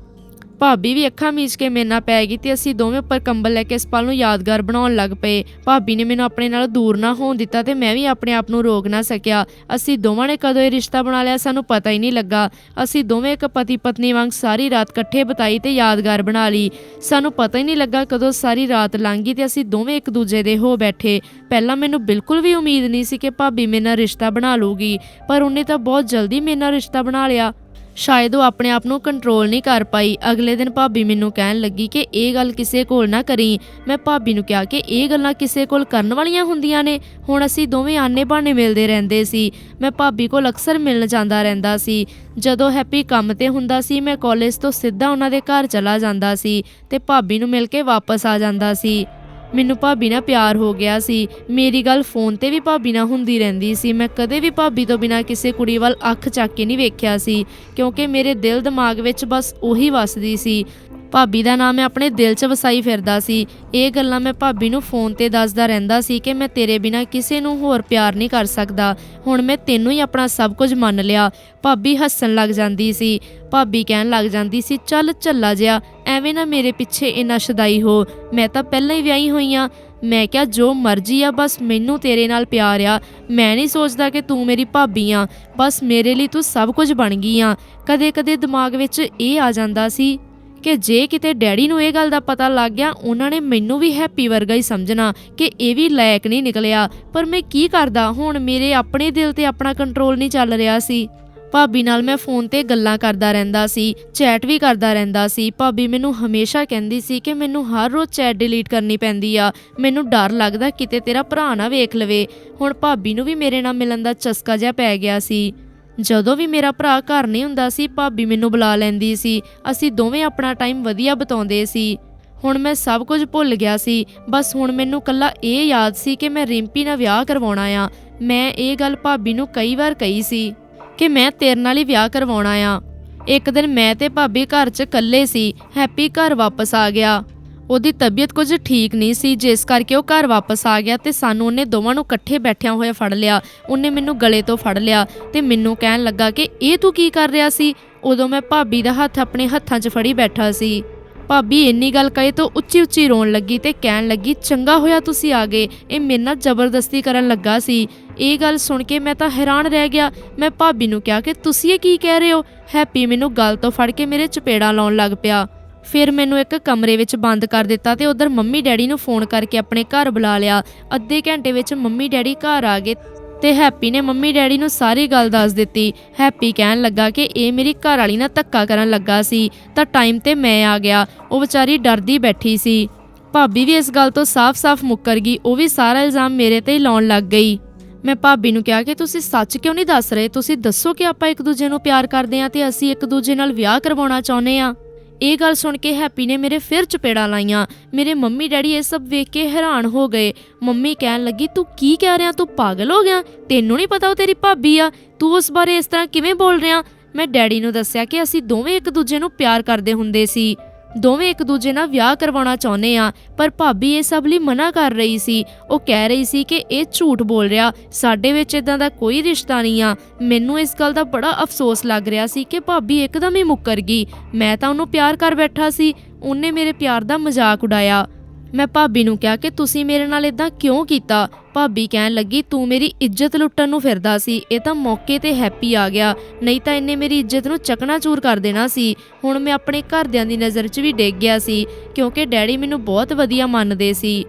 ਭਾਬੀ ਵੀ ਅੱਖਾਂ ਮੀਚ ਕੇ ਮੇਰੇ ਨਾਲ ਪੈ ਗਈ ਤੇ ਅਸੀਂ ਦੋਵੇਂ ਉੱਪਰ ਕੰਬਲ ਲੈ ਕੇ ਇਸ ਪਲ ਨੂੰ ਯਾਦਗਾਰ ਬਣਾਉਣ ਲੱਗ ਪਏ। ਭਾਬੀ ਨੇ ਮੈਨੂੰ ਆਪਣੇ ਨਾਲ ਦੂਰ ਨਾ ਹੋਣ ਦਿੱਤਾ ਤੇ ਮੈਂ ਵੀ ਆਪਣੇ ਆਪ ਨੂੰ ਰੋਕ ਨਾ ਸਕਿਆ। ਅਸੀਂ ਦੋਵਾਂ ਨੇ ਕਦੋਂ ਇਹ ਰਿਸ਼ਤਾ ਬਣਾ ਲਿਆ ਸਾਨੂੰ ਪਤਾ ਹੀ ਨਹੀਂ ਲੱਗਾ। ਅਸੀਂ ਦੋਵੇਂ ਇੱਕ ਪਤੀ ਪਤਨੀ ਵਾਂਗ ਸਾਰੀ ਰਾਤ ਇਕੱਠੇ ਬਿਤਾਈ ਤੇ ਯਾਦਗਾਰ ਬਣਾ ਲਈ। ਸਾਨੂੰ ਪਤਾ ਹੀ ਨਹੀਂ ਲੱਗਾ ਕਦੋਂ ਸਾਰੀ ਰਾਤ ਲੰਘ ਗਈ ਤੇ ਅਸੀਂ ਦੋਵੇਂ ਇੱਕ ਦੂਜੇ ਦੇ ਹੋ ਬੈਠੇ। ਪਹਿਲਾਂ ਮੈਨੂੰ ਬਿਲਕੁਲ ਵੀ ਉਮੀਦ ਨਹੀਂ ਸੀ ਕਿ ਭਾਬੀ ਮੇਰੇ ਨਾਲ ਰਿਸ਼ਤਾ ਬਣਾ ਲੂਗੀ ਪਰ ਉਹਨੇ ਤਾਂ ਬਹੁਤ ਜਲਦੀ ਮੇਰੇ ਨਾਲ ਰਿਸ਼ਤਾ ਬਣਾ ਲਿਆ। ਸ਼ਾਇਦ ਉਹ ਆਪਣੇ ਆਪ ਨੂੰ ਕੰਟਰੋਲ ਨਹੀਂ ਕਰ ਪਾਈ। ਅਗਲੇ ਦਿਨ ਭਾਬੀ ਮੈਨੂੰ ਕਹਿਣ ਲੱਗੀ ਕਿ ਇਹ ਗੱਲ ਕਿਸੇ ਕੋਲ ਨਾ ਕਰੀ। ਮੈਂ ਭਾਬੀ ਨੂੰ ਕਿਹਾ ਕਿ ਇਹ ਗੱਲਾਂ ਕਿਸੇ ਕੋਲ ਕਰਨ ਵਾਲੀਆਂ ਹੁੰਦੀਆਂ ਨੇ। ਹੁਣ ਅਸੀਂ ਦੋਵੇਂ ਆਨੇ ਬਾਨੇ ਮਿਲਦੇ ਰਹਿੰਦੇ ਸੀ। ਮੈਂ ਭਾਬੀ ਕੋਲ ਅਕਸਰ ਮਿਲਣ ਜਾਂਦਾ ਰਹਿੰਦਾ ਸੀ। ਜਦੋਂ ਹੈਪੀ ਕੰਮ ਤੇ ਹੁੰਦਾ ਸੀ, ਮੈਂ ਕਾਲਜ ਤੋਂ ਸਿੱਧਾ ਉਹਨਾਂ ਦੇ ਘਰ ਚਲਾ ਜਾਂਦਾ ਸੀ ਤੇ ਭਾਬੀ ਨੂੰ ਮਿਲ ਕੇ ਵਾਪਸ ਆ ਜਾਂਦਾ ਸੀ। ਮੈਨੂੰ ਭਾਬੀ ਨਾਲ ਪਿਆਰ ਹੋ ਗਿਆ ਸੀ। ਮੇਰੀ ਗੱਲ ਫੋਨ ਤੇ ਵੀ ਭਾਬੀ ਨਾਲ ਹੁੰਦੀ ਰਹਿੰਦੀ ਸੀ। ਮੈਂ ਕਦੇ ਵੀ ਭਾਬੀ ਤੋਂ ਬਿਨਾ ਕਿਸੇ ਕੁੜੀ ਵੱਲ ਅੱਖ ਚੱਕ ਕੇ ਨਹੀਂ ਵੇਖਿਆ ਸੀ। ਕਿਉਂਕਿ ਮੇਰੇ ਦਿਲ ਦਿਮਾਗ ਵਿੱਚ ਬਸ ਉਹੀ ਵੱਸਦੀ ਸੀ। ਭਾਬੀ ਦਾ ਨਾਮ ਮੈਂ ਆਪਣੇ ਦਿਲ 'ਚ ਵਸਾਈ ਫਿਰਦਾ ਸੀ। ਇਹ ਗੱਲਾਂ ਮੈਂ ਭਾਬੀ ਨੂੰ ਫੋਨ ਤੇ ਦੱਸਦਾ ਰਹਿੰਦਾ ਸੀ ਕਿ ਮੈਂ ਤੇਰੇ ਬਿਨਾ ਕਿਸੇ ਨੂੰ ਹੋਰ ਪਿਆਰ ਨਹੀਂ ਕਰ ਸਕਦਾ। ਹੁਣ ਮੈਂ ਤੈਨੂੰ ਹੀ ਆਪਣਾ ਸਭ ਕੁਝ ਮੰਨ ਲਿਆ। ਭਾਬੀ ਹੱਸਣ ਲੱਗ ਜਾਂਦੀ ਸੀ। ਭਾਬੀ ਕਹਿਣ ਲੱਗ ਜਾਂਦੀ ਸੀ, ਚੱਲ ਚੱਲਾ ਜਿਆ, ਐਵੇਂ ਨਾ ਮੇਰੇ ਪਿੱਛੇ ਇੰਨਾ ਸ਼ਦਾਈ ਹੋ। ਮੈਂ ਤਾਂ ਪਹਿਲਾਂ ਹੀ ਵਿਆਹੀ ਹੋਈ ਆ। ਮੈਂ ਕਿਹਾ, ਜੋ ਮਰਜ਼ੀ ਆ, ਬਸ ਮੈਨੂੰ ਤੇਰੇ ਨਾਲ ਪਿਆਰ ਆ। ਮੈਂ ਨਹੀਂ ਸੋਚਦਾ ਕਿ ਤੂੰ ਮੇਰੀ ਭਾਬੀ ਆ। ਬਸ ਮੇਰੇ ਲਈ ਤੂੰ ਸਭ ਕੁਝ ਬਣ ਗਈ ਆ। ਕਦੇ-ਕਦੇ ਦਿਮਾਗ ਵਿੱਚ ਇਹ ਆ ਜਾਂਦਾ ਸੀ ਕਿ ਜੇ ਕਿਤੇ ਡੈਡੀ ਨੂੰ ਇਹ ਗੱਲ ਦਾ ਪਤਾ ਲੱਗ ਗਿਆ, ਉਹਨਾਂ ਨੇ ਮੈਨੂੰ ਵੀ ਹੈਪੀ ਵਰਗਾ ਹੀ ਸਮਝਣਾ ਕਿ ਇਹ ਵੀ ਲਾਇਕ ਨਹੀਂ ਨਿਕਲਿਆ। ਪਰ ਮੈਂ ਕੀ ਕਰਦਾ? ਹੁਣ ਮੇਰੇ ਆਪਣੇ ਦਿਲ ਤੇ ਆਪਣਾ ਕੰਟਰੋਲ ਨਹੀਂ ਚੱਲ ਰਿਹਾ ਸੀ। ਭਾਬੀ ਨਾਲ ਮੈਂ ਫੋਨ ਤੇ ਗੱਲਾਂ ਕਰਦਾ ਰਹਿੰਦਾ ਸੀ ਚੈਟ ਵੀ ਕਰਦਾ ਰਹਿੰਦਾ ਸੀ। ਭਾਬੀ ਮੈਨੂੰ ਹਮੇਸ਼ਾ ਕਹਿੰਦੀ ਸੀ ਕਿ ਮੈਨੂੰ ਹਰ ਰੋਜ਼ ਚੈਟ ਡਿਲੀਟ ਕਰਨੀ ਪੈਂਦੀ ਆ। ਮੈਨੂੰ ਡਰ ਲੱਗਦਾ ਕਿਤੇ ਤੇਰਾ ਭਰਾ ਨਾ ਵੇਖ ਲਵੇ। ਹੁਣ ਭਾਬੀ ਨੂੰ ਵੀ ਮੇਰੇ ਨਾਲ ਮਿਲਣ ਦਾ ਚਸਕਾ ਜਿਹਾ ਪੈ ਗਿਆ ਸੀ। ਜਦੋਂ ਵੀ ਮੇਰਾ ਭਰਾ ਘਰ ਨਹੀਂ ਹੁੰਦਾ ਸੀ, ਭਾਬੀ ਮੈਨੂੰ ਬੁਲਾ ਲੈਂਦੀ ਸੀ। ਅਸੀਂ ਦੋਵੇਂ ਆਪਣਾ ਟਾਈਮ ਵਧੀਆ ਬਿਤਾਉਂਦੇ ਸੀ। ਹੁਣ ਮੈਂ ਸਭ ਕੁਝ ਭੁੱਲ ਗਿਆ ਸੀ। ਬਸ ਹੁਣ ਮੈਨੂੰ ਕੱਲਾ ਇਹ ਯਾਦ ਸੀ ਕਿ ਮੈਂ ਰਿੰਪੀ ਨਾਲ ਵਿਆਹ ਕਰਵਾਉਣਾ ਆ। ਮੈਂ ਇਹ ਗੱਲ ਭਾਬੀ ਨੂੰ ਕਈ ਵਾਰ ਕਹੀ ਸੀ ਕਿ ਮੈਂ ਤੇਰੇ ਨਾਲ ਹੀ ਵਿਆਹ ਕਰਵਾਉਣਾ ਆ। ਇੱਕ ਦਿਨ ਮੈਂ ਤੇ ਭਾਬੀ ਘਰ 'ਚ ਇਕੱਲੇ ਸੀ। ਹੈਪੀ ਘਰ ਵਾਪਸ ਆ ਗਿਆ। ਉਹਦੀ ਤਬੀਅਤ ਕੁਝ ਠੀਕ ਨਹੀਂ ਸੀ, ਜਿਸ ਕਰਕੇ ਉਹ ਘਰ ਵਾਪਸ ਆ ਗਿਆ ਤੇ ਸਾਨੂੰ ਉਹਨੇ ਦੋਵਾਂ ਨੂੰ ਇਕੱਠੇ ਬੈਠਿਆਂ ਹੋਇਆ ਫੜ ਲਿਆ। ਉਹਨੇ ਮੈਨੂੰ ਗਲੇ ਤੋਂ ਫੜ ਲਿਆ ਤੇ ਮੈਨੂੰ ਕਹਿਣ ਲੱਗਾ ਕਿ ਇਹ ਤੂੰ ਕੀ ਕਰ ਰਿਹਾ ਸੀ? ਉਦੋਂ ਮੈਂ ਭਾਬੀ ਦਾ ਹੱਥ ਆਪਣੇ ਹੱਥਾਂ 'ਚ ਫੜੀ ਬੈਠਾ ਸੀ। ਭਾਬੀ ਇੰਨੀ ਗੱਲ ਕਹੇ ਤੋਂ ਉੱਚੀ ਉੱਚੀ ਰੋਣ ਲੱਗੀ ਤੇ ਕਹਿਣ ਲੱਗੀ, ਚੰਗਾ ਹੋਇਆ ਤੁਸੀਂ ਆ ਗਏ। ਇਹ ਮੇਰੇ ਨਾਲ ਜ਼ਬਰਦਸਤੀ ਕਰਨ ਲੱਗਾ ਸੀ। ਇਹ ਗੱਲ ਸੁਣ ਕੇ ਮੈਂ ਤਾਂ ਹੈਰਾਨ ਰਹਿ ਗਿਆ। ਮੈਂ ਭਾਬੀ ਨੂੰ ਕਿਹਾ ਕਿ ਤੁਸੀਂ ਇਹ ਕੀ ਕਹਿ ਰਹੇ ਹੋ? ਹੈਪੀ ਮੈਨੂੰ ਗਲ ਤੋਂ ਫੜ ਕੇ ਮੇਰੇ ਚਪੇੜਾ ਲਾਉਣ ਲੱਗ ਪਿਆ। ਫਿਰ ਮੈਨੂੰ ਇੱਕ ਕਮਰੇ ਵਿੱਚ ਬੰਦ ਕਰ ਦਿੱਤਾ ਤੇ ਉਧਰ ਮੰਮੀ ਡੈਡੀ ਨੂੰ ਫੋਨ ਕਰਕੇ ਆਪਣੇ ਘਰ ਬੁਲਾ ਲਿਆ। ਅੱਧੇ ਘੰਟੇ ਵਿੱਚ ਮੰਮੀ ਡੈਡੀ ਘਰ ਆ ਗਏ ਤੇ ਹੈਪੀ ਨੇ ਮੰਮੀ ਡੈਡੀ ਨੂੰ ਸਾਰੀ ਗੱਲ ਦੱਸ ਦਿੱਤੀ। ਹੈਪੀ ਕਹਿਣ ਲੱਗਾ ਕਿ ਇਹ ਮੇਰੀ ਘਰ ਵਾਲੀ ਨਾਲ ਧੱਕਾ ਕਰਨ ਲੱਗਾ ਸੀ, ਤਾਂ ਟਾਈਮ ਤੇ ਮੈਂ ਆ ਗਿਆ। ਉਹ ਵਿਚਾਰੀ ਡਰਦੀ ਬੈਠੀ ਸੀ। ਭਾਬੀ ਵੀ ਇਸ ਗੱਲ ਤੋਂ ਸਾਫ਼-ਸਾਫ਼ ਮੁੱਕਰ ਗਈ, ਉਹ ਵੀ ਸਾਰਾ ਇਲਜ਼ਾਮ ਮੇਰੇ ਤੇ ਹੀ ਲਾਉਣ ਲੱਗ ਗਈ। ਮੈਂ ਭਾਬੀ ਨੂੰ ਕਿਹਾ ਕਿ ਤੁਸੀਂ ਸੱਚ ਕਿਉਂ ਨਹੀਂ ਦੱਸ ਰਹੇ? ਤੁਸੀਂ ਦੱਸੋ ਕਿ ਆਪਾਂ ਇੱਕ ਦੂਜੇ ਨੂੰ ਪਿਆਰ ਕਰਦੇ ਹਾਂ ਤੇ ਅਸੀਂ ਇੱਕ ਦੂਜੇ ਨਾਲ ਵਿਆਹ ਕਰਵਾਉਣਾ ਚਾਹੁੰਦੇ ਹਾਂ। ਇਹ ਗੱਲ ਸੁਣ ਕੇ ਹੈਪੀ ਨੇ ਮੇਰੇ ਫਿਰ ਚਪੇੜਾਂ ਲਾਈਆਂ। ਮੇਰੇ ਮੰਮੀ ਡੈਡੀ ਇਹ ਸਭ ਵੇਖ ਕੇ ਹੈਰਾਨ ਹੋ ਗਏ। ਮੰਮੀ ਕਹਿਣ ਲੱਗੀ, ਤੂੰ ਕੀ ਕਹਿ ਰਿਹਾ? ਤੂੰ ਪਾਗਲ ਹੋ ਗਿਆ? ਤੈਨੂੰ ਨਹੀਂ ਪਤਾ ਉਹ ਤੇਰੀ ਭਾਬੀ ਆ। ਤੂੰ ਉਸ ਬਾਰੇ ਇਸ ਤਰ੍ਹਾਂ ਕਿਵੇਂ ਬੋਲ ਰਿਹਾ? ਮੈਂ ਡੈਡੀ ਨੂੰ ਦੱਸਿਆ ਕਿ ਅਸੀਂ ਦੋਵੇਂ ਇੱਕ ਦੂਜੇ ਨੂੰ ਪਿਆਰ ਕਰਦੇ ਹੁੰਦੇ ਸੀ। ਦੋਵੇਂ ਇੱਕ ਦੂਜੇ ਨਾਲ ਵਿਆਹ ਕਰਵਾਉਣਾ ਚਾਹੁੰਦੇ ਆ, ਪਰ ਭਾਬੀ ਇਹ ਸਭ ਲਈ ਮਨਾ ਕਰ ਰਹੀ ਸੀ। ਉਹ ਕਹਿ ਰਹੀ ਸੀ ਕਿ ਇਹ ਝੂਠ ਬੋਲ ਰਿਹਾ, ਸਾਡੇ ਵਿੱਚ ਇਦਾਂ ਦਾ ਕੋਈ ਰਿਸ਼ਤਾ ਨਹੀਂ ਆ। ਮੈਨੂੰ ਇਸ ਗੱਲ ਦਾ ਬੜਾ ਅਫਸੋਸ ਲੱਗ ਰਿਹਾ ਸੀ ਕਿ ਭਾਬੀ ਇੱਕਦਮ ਹੀ ਮੁੱਕਰ ਗਈ। ਮੈਂ ਤਾਂ ਉਹਨੂੰ ਪਿਆਰ ਕਰ ਬੈਠਾ ਸੀ, ਉਹਨੇ ਮੇਰੇ ਪਿਆਰ ਦਾ ਮਜ਼ਾਕ ਉਡਾਇਆ। ਮੈਂ ਭਾਬੀ ਨੂੰ ਕਿਹਾ ਕਿ ਤੁਸੀਂ ਮੇਰੇ ਨਾਲ ਇਦਾਂ ਕਿਉਂ ਕੀਤਾ? ਭਾਬੀ ਕਹਿਣ ਲੱਗੀ, ਤੂੰ ਮੇਰੀ ਇੱਜ਼ਤ ਲੁੱਟਣ ਨੂੰ ਫਿਰਦਾ ਸੀ। ਇਹ ਤਾਂ ਮੌਕੇ ਤੇ ਹੈਪੀ ਆ ਗਿਆ। ਨਹੀਂ ਤਾਂ ਇਹਨੇ ਮੇਰੀ ਇੱਜ਼ਤ ਨੂੰ ਚਕਨਾਚੂਰ ਕਰ ਦੇਣਾ ਸੀ। ਹੁਣ ਮੈਂ ਆਪਣੇ ਘਰਦਿਆਂ ਦੀ ਨਜ਼ਰ 'ਚ ਵੀ ਡਿੱਗ ਗਿਆ ਸੀ, ਕਿਉਂਕਿ ਡੈਡੀ ਮੈਨੂੰ ਬਹੁਤ ਵਧੀਆ ਮੰਨਦੇ ਸੀ।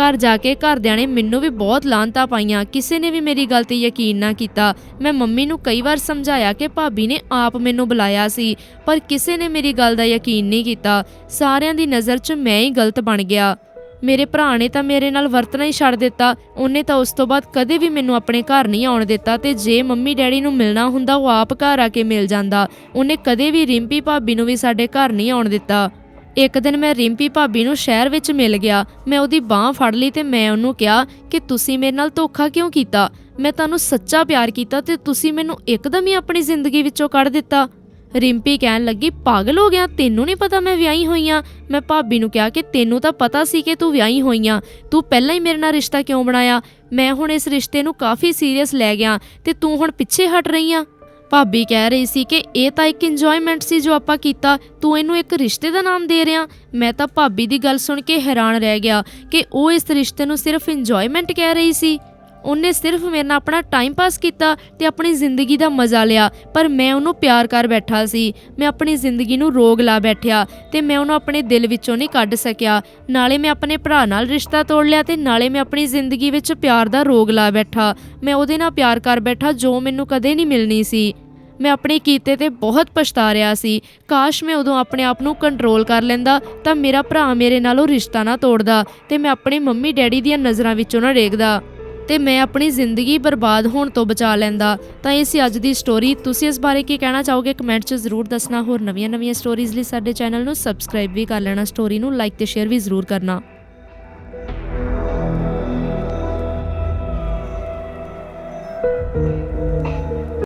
ਘਰ ਜਾ ਕੇ ਘਰਦਿਆਂ ਨੇ ਮੈਨੂੰ ਵੀ ਬਹੁਤ ਲਾਂਤਾਂ ਪਾਈਆਂ। ਕਿਸੇ ਨੇ ਵੀ ਮੇਰੀ ਗੱਲ ਤੇ ਯਕੀਨ ਨਾ ਕੀਤਾ। ਮੈਂ ਮੰਮੀ ਨੂੰ ਕਈ ਵਾਰ ਸਮਝਾਇਆ ਕਿ ਭਾਬੀ ਨੇ ਆਪ ਮੈਨੂੰ ਬੁਲਾਇਆ ਸੀ, ਪਰ ਕਿਸੇ ਨੇ ਮੇਰੀ ਗੱਲ ਦਾ ਯਕੀਨ ਨਹੀਂ ਕੀਤਾ। ਸਾਰਿਆਂ ਦੀ ਨਜ਼ਰ 'ਚ ਮੈਂ ਹੀ ਗਲਤ ਬਣ ਗਿਆ। ਮੇਰੇ ਭਰਾ ਨੇ ਤਾਂ ਮੇਰੇ ਨਾਲ ਵਰਤਣਾ ਹੀ ਛੱਡ ਦਿੱਤਾ। ਉਹਨੇ ਤਾਂ ਉਸ ਤੋਂ ਬਾਅਦ ਕਦੇ ਵੀ ਮੈਨੂੰ ਆਪਣੇ ਘਰ ਨਹੀਂ ਆਉਣ ਦਿੱਤਾ ਤੇ ਜੇ ਮੰਮੀ ਡੈਡੀ ਨੂੰ ਮਿਲਣਾ ਹੁੰਦਾ, ਉਹ ਆਪ ਘਰ ਆ ਕੇ ਮਿਲ ਜਾਂਦਾ। ਉਹਨੇ ਕਦੇ ਵੀ ਰਿੰਪੀ ਭਾਬੀ ਨੂੰ ਵੀ ਸਾਡੇ ਘਰ ਨਹੀਂ ਆਉਣ ਦਿੱਤਾ। ਇੱਕ ਦਿਨ ਮੈਂ ਰਿੰਪੀ ਭਾਬੀ ਨੂੰ ਸ਼ਹਿਰ ਵਿੱਚ ਮਿਲ ਗਿਆ। ਮੈਂ ਉਹਦੀ ਬਾਹ ਫੜ ਲਈ ਤੇ ਮੈਂ ਉਹਨੂੰ ਕਿਹਾ ਕਿ ਤੁਸੀਂ ਮੇਰੇ ਨਾਲ ਧੋਖਾ ਕਿਉਂ ਕੀਤਾ? ਮੈਂ ਤੁਹਾਨੂੰ ਸੱਚਾ ਪਿਆਰ ਕੀਤਾ ਤੇ ਤੁਸੀਂ ਮੈਨੂੰ ਇੱਕਦਮ ਹੀ ਆਪਣੀ ਜ਼ਿੰਦਗੀ ਵਿੱਚੋਂ ਕੱਢ ਦਿੱਤਾ। ਰਿੰਪੀ ਕਹਿਣ ਲੱਗੀ, ਪਾਗਲ ਹੋ ਗਿਆ, ਤੈਨੂੰ ਨਹੀਂ ਪਤਾ ਮੈਂ ਵਿਆਹੀ ਹੋਈ ਆ। ਮੈਂ ਭਾਬੀ ਨੂੰ ਕਿਹਾ ਕਿ ਤੈਨੂੰ ਤਾਂ ਪਤਾ ਸੀ ਕਿ ਤੂੰ ਵਿਆਹੀ ਹੋਈ ਆ। ਤੂੰ ਪਹਿਲਾਂ ਹੀ ਮੇਰੇ ਨਾਲ ਰਿਸ਼ਤਾ ਕਿਉਂ ਬਣਾਇਆ? ਮੈਂ ਹੁਣ ਇਸ ਰਿਸ਼ਤੇ ਨੂੰ ਕਾਫੀ ਸੀਰੀਅਸ ਲੈ ਗਿਆ ਤੇ ਤੂੰ ਹੁਣ ਪਿੱਛੇ ਹਟ ਰਹੀ ਆ। ਭਾਬੀ ਕਹਿ ਰਹੀ ਸੀ ਕਿ ਇਹ ਤਾਂ ਇੱਕ ਇੰਜੋਇਮੈਂਟ ਸੀ ਜੋ ਆਪਾਂ ਕੀਤਾ। ਤੂੰ ਇਹਨੂੰ ਇੱਕ ਰਿਸ਼ਤੇ ਦਾ ਨਾਮ ਦੇ ਰਿਹਾ। ਮੈਂ ਤਾਂ ਭਾਬੀ ਦੀ ਗੱਲ ਸੁਣ ਕੇ ਹੈਰਾਨ ਰਹਿ ਗਿਆ ਕਿ ਉਹ ਇਸ ਰਿਸ਼ਤੇ ਨੂੰ ਸਿਰਫ ਇੰਜੋਇਮੈਂਟ ਕਹਿ ਰਹੀ ਸੀ। ਉਹਨੇ ਸਿਰਫ ਮੇਰੇ ਨਾਲ ਆਪਣਾ ਟਾਈਮ ਪਾਸ ਕੀਤਾ ਤੇ ਆਪਣੀ ਜ਼ਿੰਦਗੀ ਦਾ ਮਜ਼ਾ ਲਿਆ। ਪਰ ਮੈਂ ਉਹਨੂੰ ਪਿਆਰ ਕਰ ਬੈਠਾ ਸੀ। ਮੈਂ ਆਪਣੀ ਜ਼ਿੰਦਗੀ ਨੂੰ ਰੋਗ ਲਾ ਬੈਠਿਆ ਤੇ ਮੈਂ ਉਹਨੂੰ ਆਪਣੇ ਦਿਲ ਵਿੱਚੋਂ ਨਹੀਂ ਕੱਢ ਸਕਿਆ। ਨਾਲੇ ਮੈਂ ਆਪਣੇ ਭਰਾ ਨਾਲ ਰਿਸ਼ਤਾ ਤੋੜ ਲਿਆ ਤੇ ਨਾਲੇ ਮੈਂ ਆਪਣੀ ਜ਼ਿੰਦਗੀ ਵਿੱਚ ਪਿਆਰ ਦਾ ਰੋਗ ਲਾ ਬੈਠਾ। ਮੈਂ ਉਹਦੇ ਨਾਲ ਪਿਆਰ ਕਰ ਬੈਠਾ ਜੋ ਮੈਨੂੰ ਕਦੇ ਨਹੀਂ ਮਿਲਣੀ ਸੀ। ਮੈਂ ਆਪਣੇ ਕੀਤੇ ਤੇ ਬਹੁਤ ਪਛਤਾ ਰਿਹਾ ਸੀ। ਕਾਸ਼ ਮੈਂ ਉਦੋਂ ਆਪਣੇ ਆਪ ਨੂੰ ਕੰਟਰੋਲ ਕਰ ਲੈਂਦਾ ਤਾਂ ਮੇਰਾ ਭਰਾ ਮੇਰੇ ਨਾਲ ਉਹ ਰਿਸ਼ਤਾ ਨਾ ਤੋੜਦਾ ਤੇ ਮੈਂ ਆਪਣੇ ਮੰਮੀ ਡੈਡੀ ਦੀਆਂ ਨਜ਼ਰਾਂ ਵਿੱਚੋਂ ਨਾ ਡੇਗਦਾ। ਤੇ ਮੈਂ ਆਪਣੀ ਜ਼ਿੰਦਗੀ ਬਰਬਾਦ ਹੋਣ ਤੋਂ ਬਚਾ ਲੈਂਦਾ। ਤਾਂ ਇਹ ਸੀ ਅੱਜ ਦੀ ਸਟੋਰੀ ਤੁਸੀਂ ਇਸ ਬਾਰੇ ਕੀ ਕਹਿਣਾ ਚਾਹੋਗੇ? ਕਮੈਂਟ 'ਚ ਜ਼ਰੂਰ ਦੱਸਣਾ। ਹੋਰ ਨਵੀਆਂ-ਨਵੀਆਂ ਸਟੋਰੀਜ਼ ਲਈ ਸਾਡੇ ਚੈਨਲ ਨੂੰ ਸਬਸਕ੍ਰਾਈਬ ਵੀ ਕਰ ਲੈਣਾ। ਸਟੋਰੀ ਨੂੰ ਲਾਈਕ ਤੇ ਸ਼ੇਅਰ ਵੀ ਜ਼ਰੂਰ ਕਰਨਾ।